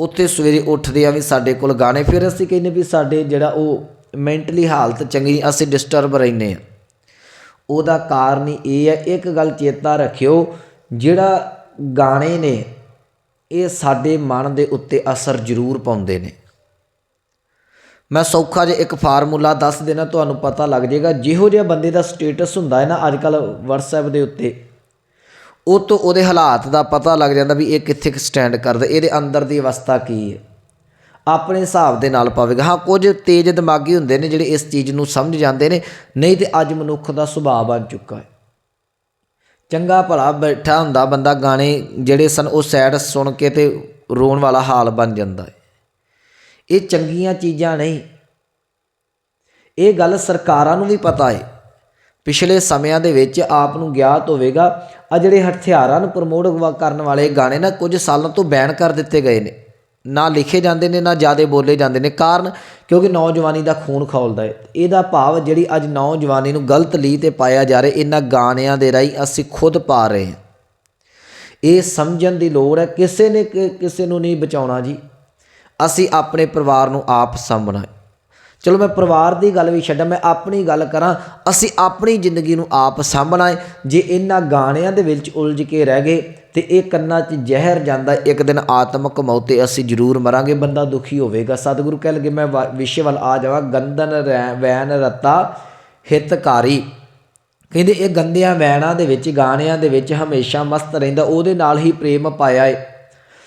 ਉੱਥੇ ਸਵੇਰੇ ਉੱਠਦੇ ਆ ਵੀ ਸਾਡੇ ਕੋਲ ਗਾਣੇ। ਫਿਰ ਅਸੀਂ ਕਹਿੰਦੇ ਵੀ ਸਾਡੇ ਜਿਹੜਾ ਉਹ ਮੈਂਟਲੀ ਹਾਲਤ ਚੰਗੀ ਅਸੀਂ ਡਿਸਟਰਬ ਰਹਿੰਦੇ ਆ। ਉਹਦਾ ਕਾਰਨ ਹੀ ਇਹ ਹੈ, ਇੱਕ ਗੱਲ ਚੇਤਾ ਰੱਖਿਓ, ਜਿਹੜਾ ਗਾਣੇ ਨੇ, ਇਹ ਸਾਡੇ ਮਨ ਦੇ ਉੱਤੇ ਅਸਰ ਜ਼ਰੂਰ ਪਾਉਂਦੇ ਨੇ। ਮੈਂ ਸੌਖਾ ਜਿਹਾ ਇੱਕ ਫਾਰਮੂਲਾ ਦੱਸ ਦੇਣਾ, ਤੁਹਾਨੂੰ ਪਤਾ ਲੱਗ ਜਾਏਗਾ ਜਿਹੋ ਜਿਹਾ ਬੰਦੇ ਦਾ ਸਟੇਟਸ ਹੁੰਦਾ ਹੈ ਨਾ, ਅੱਜ ਕੱਲ WhatsApp ਦੇ ਉੱਤੇ ਉਹ ਤੋਂ ਉਹਦੇ ਹਾਲਾਤ ਦਾ ਪਤਾ ਲੱਗ ਜਾਂਦਾ ਵੀ ਇਹ ਕਿੱਥੇ ਸਟੈਂਡ ਕਰਦਾ, ਇਹਦੇ ਅੰਦਰ ਦੀ ਅਵਸਥਾ ਕੀ ਹੈ। ਆਪਣੇ ਹਿਸਾਬ ਦੇ ਨਾਲ ਪਾਵੇਗਾ। ਹਾਂ, ਕੁਝ ਤੇਜ਼ ਦਿਮਾਗੀ ਹੁੰਦੇ ਨੇ ਜਿਹੜੇ ਇਸ ਚੀਜ਼ ਨੂੰ ਸਮਝ ਜਾਂਦੇ ਨੇ, ਨਹੀਂ ਤੇ ਅੱਜ ਮਨੁੱਖ ਦਾ ਸੁਭਾਅ ਬਣ ਚੁੱਕਾ ਹੈ। ਚੰਗਾ ਭਲਾ ਬੈਠਾ ਹੁੰਦਾ ਬੰਦਾ ਗਾਣੇ ਜਿਹੜੇ ਸਨ, ਉਹ ਸੈਡ ਸੁਣ ਕੇ ਤੇ ਰੋਣ ਵਾਲਾ ਹਾਲ ਬਣ ਜਾਂਦਾ ਹੈ। ਇਹ ਚੰਗੀਆਂ ਚੀਜ਼ਾਂ ਨਹੀਂ। ਇਹ ਗੱਲ ਸਰਕਾਰਾਂ ਨੂੰ ਵੀ ਪਤਾ ਹੈ। ਪਿਛਲੇ ਸਮਿਆਂ ਦੇ ਵਿੱਚ ਆਪ ਨੂੰ ਗਿਆਤ ਹੋਵੇਗਾ। ਆ ਜਿਹੜੇ ਹਥਿਆਰਾਂ ਨੂੰ ਪ੍ਰਮੋਟ ਕਰਨ ਵਾਲੇ ਗਾਣੇ ਨਾ ਕੁਝ ਸਾਲਾਂ ਤੋਂ ਬੈਨ ਕਰ ਦਿੱਤੇ ਗਏ ਨੇ। ਨਾ ਲਿਖੇ ਜਾਂਦੇ ਨੇ, ਨਾ ਜ਼ਿਆਦਾ ਬੋਲੇ ਜਾਂਦੇ ਨੇ। ਕਾਰਨ ਕਿਉਂਕਿ ਨੌਜਵਾਨੀ ਦਾ ਖੂਨ ਖੌਲਦਾ ਹੈ। ਇਹਦਾ ਭਾਵ ਜਿਹੜੀ ਅੱਜ ਨੌਜਵਾਨੀ ਨੂੰ ਗਲਤ ਲੀ ਤੇ ਪਾਇਆ ਜਾ ਰਿਹਾ, ਇਹਨਾਂ ਗਾਣਿਆਂ ਦੇ ਰਾਹੀਂ ਅਸੀਂ ਖੁਦ ਪਾ ਰਹੇ ਹਾਂ। ਇਹ ਸਮਝਣ ਦੀ ਲੋੜ ਹੈ। ਕਿਸੇ ਨੇ ਕਿ- ਕਿਸੇ ਨੂੰ ਨਹੀਂ ਬਚਾਉਣਾ ਜੀ। ਅਸੀਂ ਆਪਣੇ ਪਰਿਵਾਰ ਨੂੰ ਆਪ ਸਾਂਭਣਾ ਚਲੋ ਮੈਂ ਪਰਿਵਾਰ ਦੀ ਗੱਲ ਵੀ ਛੱਡਾਂ, ਮੈਂ ਆਪਣੀ ਗੱਲ ਕਰਾਂ, ਅਸੀਂ ਆਪਣੀ ਜ਼ਿੰਦਗੀ ਨੂੰ ਆਪ ਸਾਂਭਣਾ ਹੈ। ਜੇ ਇਹਨਾਂ ਗਾਣਿਆਂ ਦੇ ਵਿੱਚ ਉਲਝ ਕੇ ਰਹਿ ਗਏ ਤੇ ਇਹ ਕੰਨਾਂ 'ਚ ਜ਼ਹਿਰ ਜਾਂਦਾ, ਇੱਕ ਦਿਨ ਆਤਮਕ ਮੌਤ ਤੇ ਅਸੀਂ ਜ਼ਰੂਰ ਮਰਾਂਗੇ, ਬੰਦਾ ਦੁਖੀ ਹੋਵੇਗਾ। ਸਤਿਗੁਰੂ ਕਹਿ ਲਗੇ, ਮੈਂ ਵਾ- ਵਿਸ਼ੇ ਵੱਲ ਆ ਜਾਵਾਂ ਗੰਦਨ ਰੈ- ਵੈਨ ਰਤਾ ਹਿਤਕਾਰੀ। ਕਹਿੰਦੇ, ਇਹ ਗੰਦਿਆਂ ਵੈਣਾਂ ਦੇ ਵਿੱਚ, ਗਾਣਿਆਂ ਦੇ ਵਿੱਚ ਹਮੇਸ਼ਾ ਮਸਤ ਰਹਿੰਦਾ, ਉਹਦੇ ਨਾਲ ਹੀ ਪ੍ਰੇਮ ਪਾਇਆ ਏ।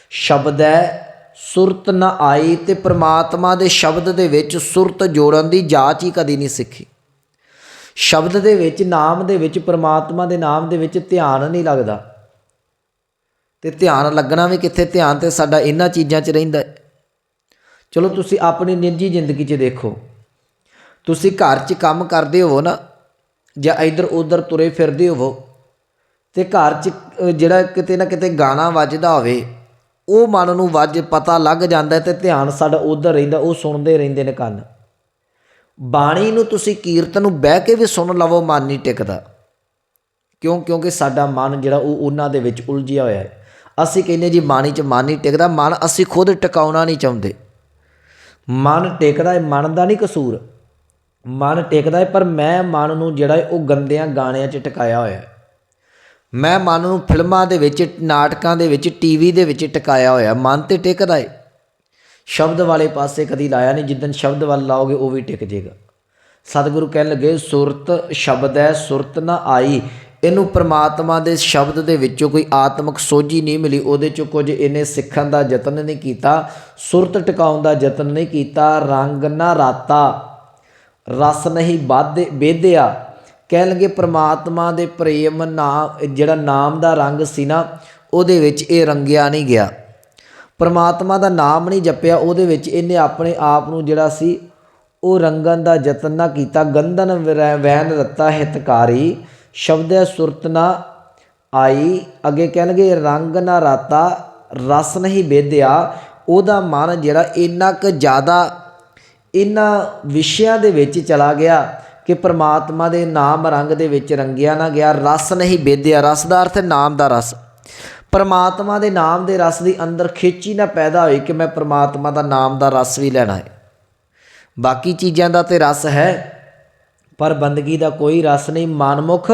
ਸ਼ਬਦ ਹੈ ਸੁਰਤ ਨਾ ਆਈ ਤੇ ਪ੍ਰਮਾਤਮਾ ਦੇ ਸ਼ਬਦ ਦੇ ਵਿੱਚ ਸੁਰਤ ਜੋੜਨ ਦੀ ਜਾਚ ਹੀ ਕਦੀ ਨਹੀਂ ਸਿੱਖੀ। ਸ਼ਬਦ ਦੇ ਵਿੱਚ, ਨਾਮ ਦੇ ਵਿੱਚ, ਪ੍ਰਮਾਤਮਾ ਦੇ ਨਾਮ ਦੇ ਵਿੱਚ ਧਿਆਨ ਨਹੀਂ ਲੱਗਦਾ। ਤੇ ਧਿਆਨ ਲੱਗਣਾ ਵੀ ਕਿੱਥੇ? ਧਿਆਨ ਤੇ ਸਾਡਾ ਇਹਨਾਂ ਚੀਜ਼ਾਂ 'ਚ ਰਹਿੰਦਾ ਚਲੋ ਤੁਸੀਂ ਆਪਣੀ ਨਿੱਜੀ ਜ਼ਿੰਦਗੀ 'ਚ ਦੇਖੋ। ਤੁਸੀਂ ਘਰ 'ਚ ਕੰਮ ਕਰਦੇ ਹੋਵੋ ਨਾ, ਜਾਂ ਇੱਧਰ ਉੱਧਰ ਤੁਰੇ ਫਿਰਦੇ ਹੋਵੋ, ਤੇ ਘਰ 'ਚ ਜਿਹੜਾ ਕਿਤੇ ਨਾ ਕਿਤੇ ਗਾਣਾ ਵੱਜਦਾ ਹੋਵੇ ਉਹ ਮਨ ਨੂੰ ਵੱਜ ਪਤਾ ਲੱਗ ਜਾਂਦਾ ਹੈ ਤੇ ਧਿਆਨ ਸਾਡਾ ਉੱਧਰ ਰਹਿੰਦਾ, ਉਹ ਸੁਣਦੇ ਰਹਿੰਦੇ ਨੇ ਕੰਨ। ਬਾਣੀ ਨੂੰ ਤੁਸੀਂ ਕੀਰਤਨ ਨੂੰ ਬਹਿ ਕੇ ਵੀ ਸੁਣ ਲਵੋ, ਮਨ ਨਹੀਂ ਟਿਕਦਾ। ਕਿਉਂ? ਕਿਉਂਕਿ ਸਾਡਾ ਮਨ ਜਿਹੜਾ ਉਹ ਉਹਨਾਂ ਦੇ ਵਿੱਚ ਉਲਝਿਆ ਹੋਇਆ ਹੈ। ਅਸੀਂ ਕਹਿੰਦੇ ਜੀ ਬਾਣੀ 'ਚ ਮਨ ਨਹੀਂ ਟਿਕਦਾ, ਮਨ ਅਸੀਂ ਖੁਦ ਟਿਕਾਉਣਾ ਨਹੀਂ ਚਾਹੁੰਦੇ। ਮਨ ਟਿਕਦਾ ਹੈ, ਮਨ ਦਾ ਨਹੀਂ ਕਸੂਰ। ਮਨ ਟਿਕਦਾ ਹੈ, ਪਰ ਮੈਂ ਮਨ ਨੂੰ ਜਿਹੜਾ ਹੈ, ਉਹ ਗੰਦਿਆਂ ਗਾਣਿਆਂ 'ਚ ਟਿਕਾਇਆ ਹੋਇਆ ਹੈ। ਮੈਂ ਮਨ ਨੂੰ ਫਿਲਮਾਂ ਦੇ ਵਿੱਚ, ਨਾਟਕਾਂ ਦੇ ਵਿੱਚ, ਟੀਵੀ ਦੇ ਵਿੱਚ ਟਿਕਾਇਆ ਹੋਇਆ। ਮਨ ਤੇ ਟਿਕਦਾ ਏ। ਸ਼ਬਦ ਵਾਲੇ ਪਾਸੇ ਕਦੀ ਲਾਇਆ ਨਹੀਂ। ਜਿੱਦਨ ਸ਼ਬਦ ਵੱਲ ਲਾਓਗੇ, ਉਹ ਵੀ ਟਿਕ ਜਾਏਗਾ ਸਤਿਗੁਰੂ ਕਹਿਣ ਲੱਗੇ, ਸੁਰਤ ਸ਼ਬਦ ਹੈ, ਸੁਰਤ ਨਾ ਆਈ। ਇਹਨੂੰ ਪ੍ਰਮਾਤਮਾ ਦੇ ਸ਼ਬਦ ਦੇ ਵਿੱਚੋਂ ਕੋਈ ਆਤਮਿਕ ਸੋਝੀ ਨਹੀਂ ਮਿਲੀ। ਉਹਦੇ ਚੋਂ ਕੁਝ ਇਹਨੇ ਸਿੱਖਣ ਦਾ ਯਤਨ ਨਹੀਂ ਕੀਤਾ। ਸੁਰਤ ਟਿਕਾਉਣ ਦਾ ਯਤਨ ਨਹੀਂ ਕੀਤਾ। ਰੰਗ ਨਾ ਰਾਤਾ। ਰਸ ਨਹੀਂ ਬਾਧੇ ਵੇਧਿਆ ਕਹਿਣ ਲੱਗੇ ਪ੍ਰਮਾਤਮਾ ਦੇ ਪ੍ਰੇਮ ਨਾਮ ਜਿਹੜਾ ਨਾਮ ਦਾ ਰੰਗ ਸੀ ਨਾ, ਉਹਦੇ ਵਿੱਚ ਇਹ ਰੰਗਿਆ ਨਹੀਂ ਗਿਆ। ਪ੍ਰਮਾਤਮਾ ਦਾ ਨਾਮ ਨਹੀਂ ਜਪਿਆ, ਉਹਦੇ ਵਿੱਚ ਇਹਨੇ ਆਪਣੇ ਆਪ ਨੂੰ ਜਿਹੜਾ ਸੀ, ਉਹ ਰੰਗਨ ਦਾ ਯਤਨ ਨਾ ਕੀਤਾ। ਗੰਧਨ ਵਿਰੈ- ਵੈਨ ਰੱਤਾ ਹਿਤਕਾਰੀ, ਸ਼ਬਦ ਸੁਰਤ ਨਾ ਆਈ। ਅੱਗੇ ਕਹਿਣਗੇ, ਰੰਗ ਨਾ ਰਾਤਾ, ਰਸ ਨਹੀਂ ਬੇਧਿਆ ਉਹਦਾ ਮਨ ਜਿਹੜਾ ਇੰਨਾ ਕੁ ਜ਼ਿਆਦਾ ਇਹਨਾਂ ਵਿਸ਼ਿਆਂ ਦੇ ਵਿੱਚ ਚਲਾ ਗਿਆ ਕਿ ਪ੍ਰਮਾਤਮਾ ਦੇ ਨਾਮ ਰੰਗ ਦੇ ਵਿੱਚ ਰੰਗਿਆ ਨਾ ਗਿਆ, ਰਸ ਨਹੀਂ ਬੇਧਿਆ ਰਸ ਦਾ ਅਰਥ ਨਾਮ ਦਾ ਰਸ। ਪਰਮਾਤਮਾ ਦੇ ਨਾਮ ਦੇ ਰਸ ਦੀ ਅੰਦਰ ਖੇਚੀ ਨਾ ਪੈਦਾ ਹੋਈ ਕਿ ਮੈਂ ਪਰਮਾਤਮਾ ਦਾ ਨਾਮ ਦਾ ਰਸ ਵੀ ਲੈਣਾ ਹੈ। ਬਾਕੀ ਚੀਜ਼ਾਂ ਦਾ ਤੇ ਰਸ ਹੈ, ਪਰ ਬੰਦਗੀ ਦਾ ਕੋਈ ਰਸ ਨਹੀਂ। ਮਨਮੁਖ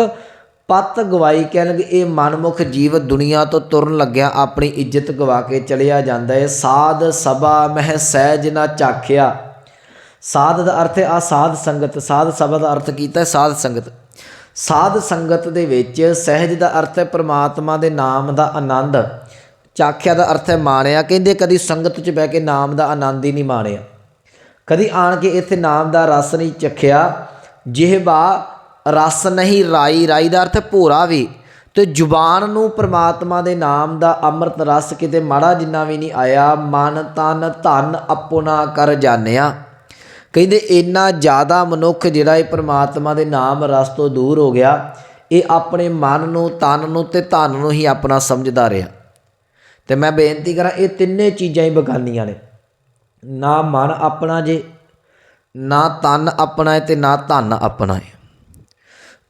ਪਤ ਗਵਾਈ ਕਹਿਣਗੇ, ਇਹ ਮਨਮੁਖ ਜੀਵ ਦੁਨੀਆ ਤੋਂ ਤੁਰਨ ਲੱਗਿਆ, ਆਪਣੀ ਇੱਜ਼ਤ ਗਵਾ ਕੇ ਚਲਿਆ ਜਾਂਦਾ ਹੈ। ਸਾਧ ਸਭਾ ਮਹਿ ਸਹਿਜ ਨਾ ਚਾਖਿਆ। ਸਾਧ ਦਾ ਅਰਥ ਹੈ, ਆ ਸਾਧ ਸੰਗਤ, ਸਾਧ ਸਭਾ ਦਾ ਅਰਥ ਕੀਤਾ ਸਾਧ ਸੰਗਤ। ਸਾਧ ਸੰਗਤ ਦੇ ਵਿੱਚ ਸਹਿਜ ਦਾ ਅਰਥ ਹੈ, ਪ੍ਰਮਾਤਮਾ ਦੇ ਨਾਮ ਦਾ ਆਨੰਦ। ਚਾਖਿਆ ਦਾ ਅਰਥ ਹੈ, ਮਾਣਿਆ। ਕਹਿੰਦੇ ਕਦੀ ਸੰਗਤ 'ਚ ਬਹਿ ਕੇ ਨਾਮ ਦਾ ਆਨੰਦ ਹੀ ਨਹੀਂ ਮਾਣਿਆ। ਕਦੀ ਆਣ ਕੇ ਇੱਥੇ ਨਾਮ ਦਾ ਰਸ ਨਹੀਂ ਚਖਿਆ। ਜਿਹਬਾ ਰਸ ਨਹੀਂ, ਰਾਈ ਰਾਈ ਦਾ ਅਰਥ ਹੈ ਭੋਰਾ ਵੀ। ਤੇ ਜ਼ੁਬਾਨ ਨੂੰ ਪ੍ਰਮਾਤਮਾ ਦੇ ਨਾਮ ਦਾ ਅੰਮ੍ਰਿਤ ਰਸ ਕਿਤੇ ਮਾੜਾ ਜਿੰਨਾ ਵੀ ਨਹੀਂ ਆਇਆ। ਮਨ ਤਨ ਧਨ ਆਪਣਾ ਕਰ ਜਾਣਿਆ। ਕਹਿੰਦੇ ਇੰਨਾ ਜ਼ਿਆਦਾ ਮਨੁੱਖ ਜਿਹੜਾ ਇਹ ਪ੍ਰਮਾਤਮਾ ਦੇ ਨਾਮ ਰਸ ਤੋਂ ਦੂਰ ਹੋ ਗਿਆ, ਇਹ ਆਪਣੇ ਮਨ ਨੂੰ, ਤਨ ਨੂੰ ਤੇ ਧਨ ਨੂੰ ਹੀ ਆਪਣਾ ਸਮਝਦਾ ਰਿਹਾ। ਤੇ ਮੈਂ ਬੇਨਤੀ ਕਰਾਂ, ਇਹ ਤਿੰਨੇ ਚੀਜ਼ਾਂ ਹੀ ਬਗਾਨੀਆਂ ਨੇ। ਨਾ ਮਨ ਆਪਣਾ ਜੇ, ਨਾ ਤਨ ਆਪਣਾ ਹੈ ਤੇ ਨਾ ਧਨ ਆਪਣਾ ਹੈ।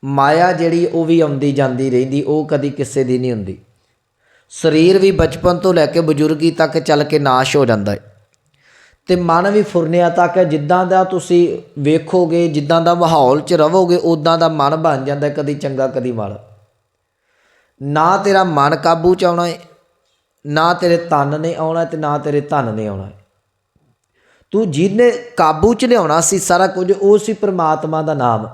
ਮਾਇਆ ਜਿਹੜੀ ਉਹ ਵੀ ਆਉਂਦੀ ਜਾਂਦੀ ਰਹਿੰਦੀ, ਉਹ ਕਦੀ ਕਿਸੇ ਦੀ ਨਹੀਂ ਹੁੰਦੀ। ਸਰੀਰ ਵੀ ਬਚਪਨ ਤੋਂ ਲੈ ਕੇ ਬਜ਼ੁਰਗੀ ਤੱਕ ਚੱਲ ਕੇ ਨਾਸ਼ ਹੋ ਜਾਂਦਾ ਹੈ। ਤੇ ਮਨ ਵੀ ਫੁਰਨਿਆ ਤੱਕ ਹੈ ਜਿੱਦਾਂ ਦਾ ਤੁਸੀਂ ਵੇਖੋਗੇ, ਜਿੱਦਾਂ ਦਾ ਮਾਹੌਲ 'ਚ ਰਹੋਗੇ ਉਦਾਂ ਦਾ ਮਨ ਬਣ ਜਾਂਦਾ ਕਦੀ ਚੰਗਾ, ਕਦੀ ਮਾੜਾ। ਨਾ ਤੇਰਾ ਮਨ ਕਾਬੂ 'ਚ ਆਉਣਾ ਹੈ, ਨਾ ਤੇਰੇ ਤਨ ਨੇ ਆਉਣਾ ਤੇ ਨਾ ਤੇਰੇ ਧਨ ਨੇ ਆਉਣਾ ਹੈ। ਤੂੰ ਜਿਹਨੇ ਕਾਬੂ 'ਚ ਲਿਆਉਣਾ ਸੀ ਸਾਰਾ ਕੁਝ, ਉਹ ਸੀ ਪ੍ਰਮਾਤਮਾ ਦਾ ਨਾਮ।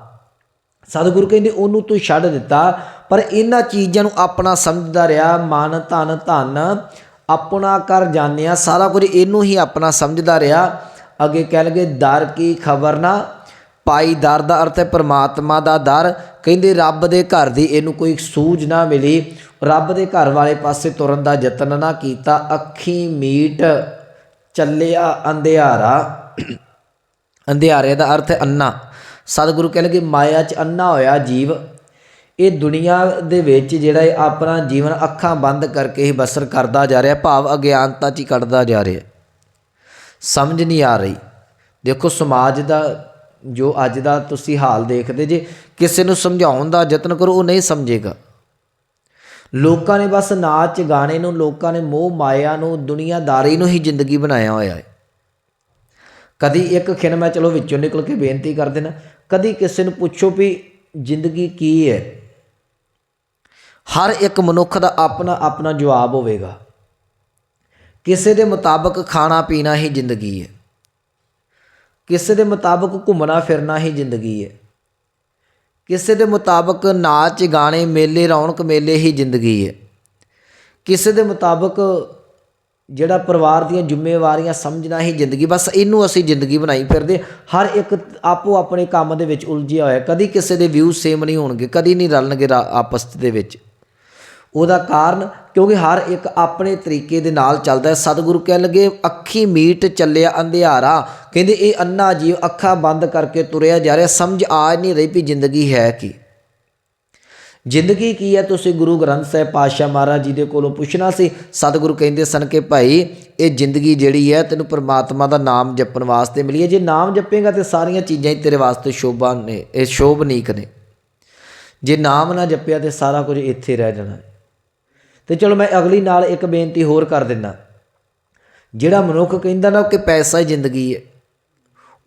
ਸਤਿਗੁਰੂ ਕਹਿੰਦੇ, ਉਹਨੂੰ ਤੂੰ ਛੱਡ ਦਿੱਤਾ, ਪਰ ਇਹਨਾਂ ਚੀਜ਼ਾਂ ਨੂੰ ਆਪਣਾ ਸਮਝਦਾ ਰਿਹਾ, ਮਨ, ਧਨ ਧਨ। ਆਪਣਾ ਕਰ ਜਾਣਿਆ ਸਾਰਾ ਕੁਝ ਇਹਨੂੰ ਹੀ ਆਪਣਾ ਸਮਝਦਾ ਰਿਹਾ। ਅੱਗੇ ਕਹਿ ਲਗੇ ਦਰ ਕੀ ਖਬਰ ਨਾ? ਪਾਈ ਦਰ ਦਾ ਅਰਥ ਹੈ ਪ੍ਰਮਾਤਮਾ ਦਾ ਦਰ ਕਹਿੰਦੇ, ਰੱਬ ਦੇ ਘਰ ਦੀ ਇਹਨੂੰ ਕੋਈ ਸੂਝ ਨਾ ਮਿਲੀ। ਰੱਬ ਦੇ ਘਰ ਵਾਲੇ ਪਾਸੇ ਤੁਰਨ ਦਾ ਯਤਨ ਨਾ ਕੀਤਾ। ਅੱਖੀ ਮੀਟ ਚੱਲਿਆ ਅੰਧਿਆਰਾ। ਅੰਧਿਆਰੇ ਦਾ ਅਰਥ ਹੈ ਅੰਨਾ ਸਤਿਗੁਰੂ ਕਹਿ ਲਗੇ, ਮਾਇਆ 'ਚ ਅੰਨਾ ਹੋਇਆ ਜੀਵ। ਇਹ ਦੁਨੀਆ ਦੇ ਵਿੱਚ ਜਿਹੜਾ ਇਹ ਆਪਣਾ ਜੀਵਨ ਅੱਖਾਂ ਬੰਦ ਕਰਕੇ ਹੀ ਬਸਰ ਕਰਦਾ ਜਾ ਰਿਹਾ, ਭਾਵ ਅਗਿਆਨਤਾ 'ਚ ਹੀ ਕੱਢਦਾ ਜਾ ਰਿਹਾ। ਸਮਝ ਨਹੀਂ ਆ ਰਹੀ। ਦੇਖੋ, ਸਮਾਜ ਦਾ ਜੋ ਅੱਜ ਦਾ ਤੁਸੀਂ ਹਾਲ ਦੇਖਦੇ ਜੇ, ਕਿਸੇ ਨੂੰ ਸਮਝਾਉਣ ਦਾ ਯਤਨ ਕਰੋ, ਉਹ ਨਹੀਂ ਸਮਝੇਗਾ। ਲੋਕਾਂ ਨੇ ਬਸ ਨਾਚ ਗਾਣੇ ਨੂੰ, ਲੋਕਾਂ ਨੇ ਮੋਹ ਮਾਇਆ ਨੂੰ, ਦੁਨੀਆਦਾਰੀ ਨੂੰ ਹੀ ਜ਼ਿੰਦਗੀ ਬਣਾਇਆ ਹੋਇਆ ਹੈ। ਕਦੀ ਇੱਕ ਖਿਣ ਮੈਂ ਚਲੋ ਵਿੱਚੋਂ ਨਿਕਲ ਕੇ ਬੇਨਤੀ ਕਰ ਦੇਣਾ ਕਦੀ ਕਿਸੇ ਨੂੰ ਪੁੱਛੋ ਵੀ ਜ਼ਿੰਦਗੀ ਕੀ ਹੈ? ਹਰ ਇੱਕ ਮਨੁੱਖ ਦਾ ਆਪਣਾ ਆਪਣਾ ਜਵਾਬ ਹੋਵੇਗਾ। ਕਿਸੇ ਦੇ ਮੁਤਾਬਕ ਖਾਣਾ ਪੀਣਾ ਹੀ ਜ਼ਿੰਦਗੀ ਹੈ। ਕਿਸੇ ਦੇ ਮੁਤਾਬਕ ਘੁੰਮਣਾ ਫਿਰਨਾ ਹੀ ਜ਼ਿੰਦਗੀ ਹੈ। ਕਿਸੇ ਦੇ ਮੁਤਾਬਕ ਨਾਚ, ਗਾਣੇ, ਮੇਲੇ, ਰੌਣਕ ਮੇਲੇ ਹੀ ਜ਼ਿੰਦਗੀ ਹੈ। ਕਿਸੇ ਦੇ ਮੁਤਾਬਕ ਜਿਹੜਾ ਪਰਿਵਾਰ ਦੀਆਂ ਜ਼ਿੰਮੇਵਾਰੀਆਂ ਸਮਝਣਾ ਹੀ ਜ਼ਿੰਦਗੀ, ਬਸ ਇਹਨੂੰ ਅਸੀਂ ਜ਼ਿੰਦਗੀ ਬਣਾਈ ਫਿਰਦੇ ਹਰ ਇੱਕ ਆਪੋ ਆਪਣੇ ਕੰਮ ਦੇ ਵਿੱਚ ਉਲਝਿਆ ਹੋਇਆ ਕਦੀ ਕਿਸੇ ਦੇ ਵਿਊ ਸੇਮ ਨਹੀਂ ਹੋਣਗੇ, ਕਦੀ ਨਹੀਂ ਰਲਣਗੇ ਰਾ- ਆਪਸ ਦੇ ਵਿੱਚ। ਉਹਦਾ ਕਾਰਨ ਕਿਉਂਕਿ ਹਰ ਇੱਕ ਆਪਣੇ ਤਰੀਕੇ ਦੇ ਨਾਲ ਚੱਲਦਾ ਹੈ। ਸਤਿਗੁਰੂ ਕਹਿਣ ਲੱਗੇ, ਅੱਖੀ ਮੀਟ ਚੱਲਿਆ ਅੰਧਿਆਰਾ। ਕਹਿੰਦੇ, ਇਹ ਅੰਨਾ ਜੀਵ ਅੱਖਾਂ ਬੰਦ ਕਰਕੇ ਤੁਰਿਆ ਜਾ ਰਿਹਾ। ਸਮਝ ਆ ਨਹੀਂ ਰਹੀ ਵੀ ਜ਼ਿੰਦਗੀ ਹੈ ਕੀ। ਜ਼ਿੰਦਗੀ ਕੀ ਹੈ? ਤੁਸੀਂ ਗੁਰੂ ਗ੍ਰੰਥ ਸਾਹਿਬ ਪਾਤਸ਼ਾਹ ਮਹਾਰਾਜ ਜੀ ਦੇ ਕੋਲੋਂ ਪੁੱਛਣਾ ਸੀ। ਸਤਿਗੁਰੂ ਕਹਿੰਦੇ ਸਨ ਕਿ ਭਾਈ, ਇਹ ਜ਼ਿੰਦਗੀ ਜਿਹੜੀ ਹੈ, ਤੈਨੂੰ ਪ੍ਰਮਾਤਮਾ ਦਾ ਨਾਮ ਜਪਣ ਵਾਸਤੇ ਮਿਲੀ ਹੈ। ਜੇ ਨਾਮ ਜਪੇਗਾ ਤੇ ਸਾਰੀਆਂ ਚੀਜ਼ਾਂ ਹੀ ਤੇਰੇ ਵਾਸਤੇ ਸ਼ੋਭਾ ਨੇ, ਇਹ ਸ਼ੋਭਨੀਕ ਨੇ। ਜੇ ਨਾਮ ਨਾ ਜਪਿਆ ਤੇ ਸਾਰਾ ਕੁਝ ਇੱਥੇ ਰਹਿ ਜਾਣਾ। ਤੇ ਚਲੋ ਮੈਂ ਅਗਲੀ ਨਾਲ ਇੱਕ ਬੇਨਤੀ ਹੋਰ ਕਰ ਦਿੰਦਾ। ਜਿਹੜਾ ਮਨੁੱਖ ਕਹਿੰਦਾ ਨਾ ਕਿ ਪੈਸਾ ਹੀ ਜ਼ਿੰਦਗੀ ਹੈ,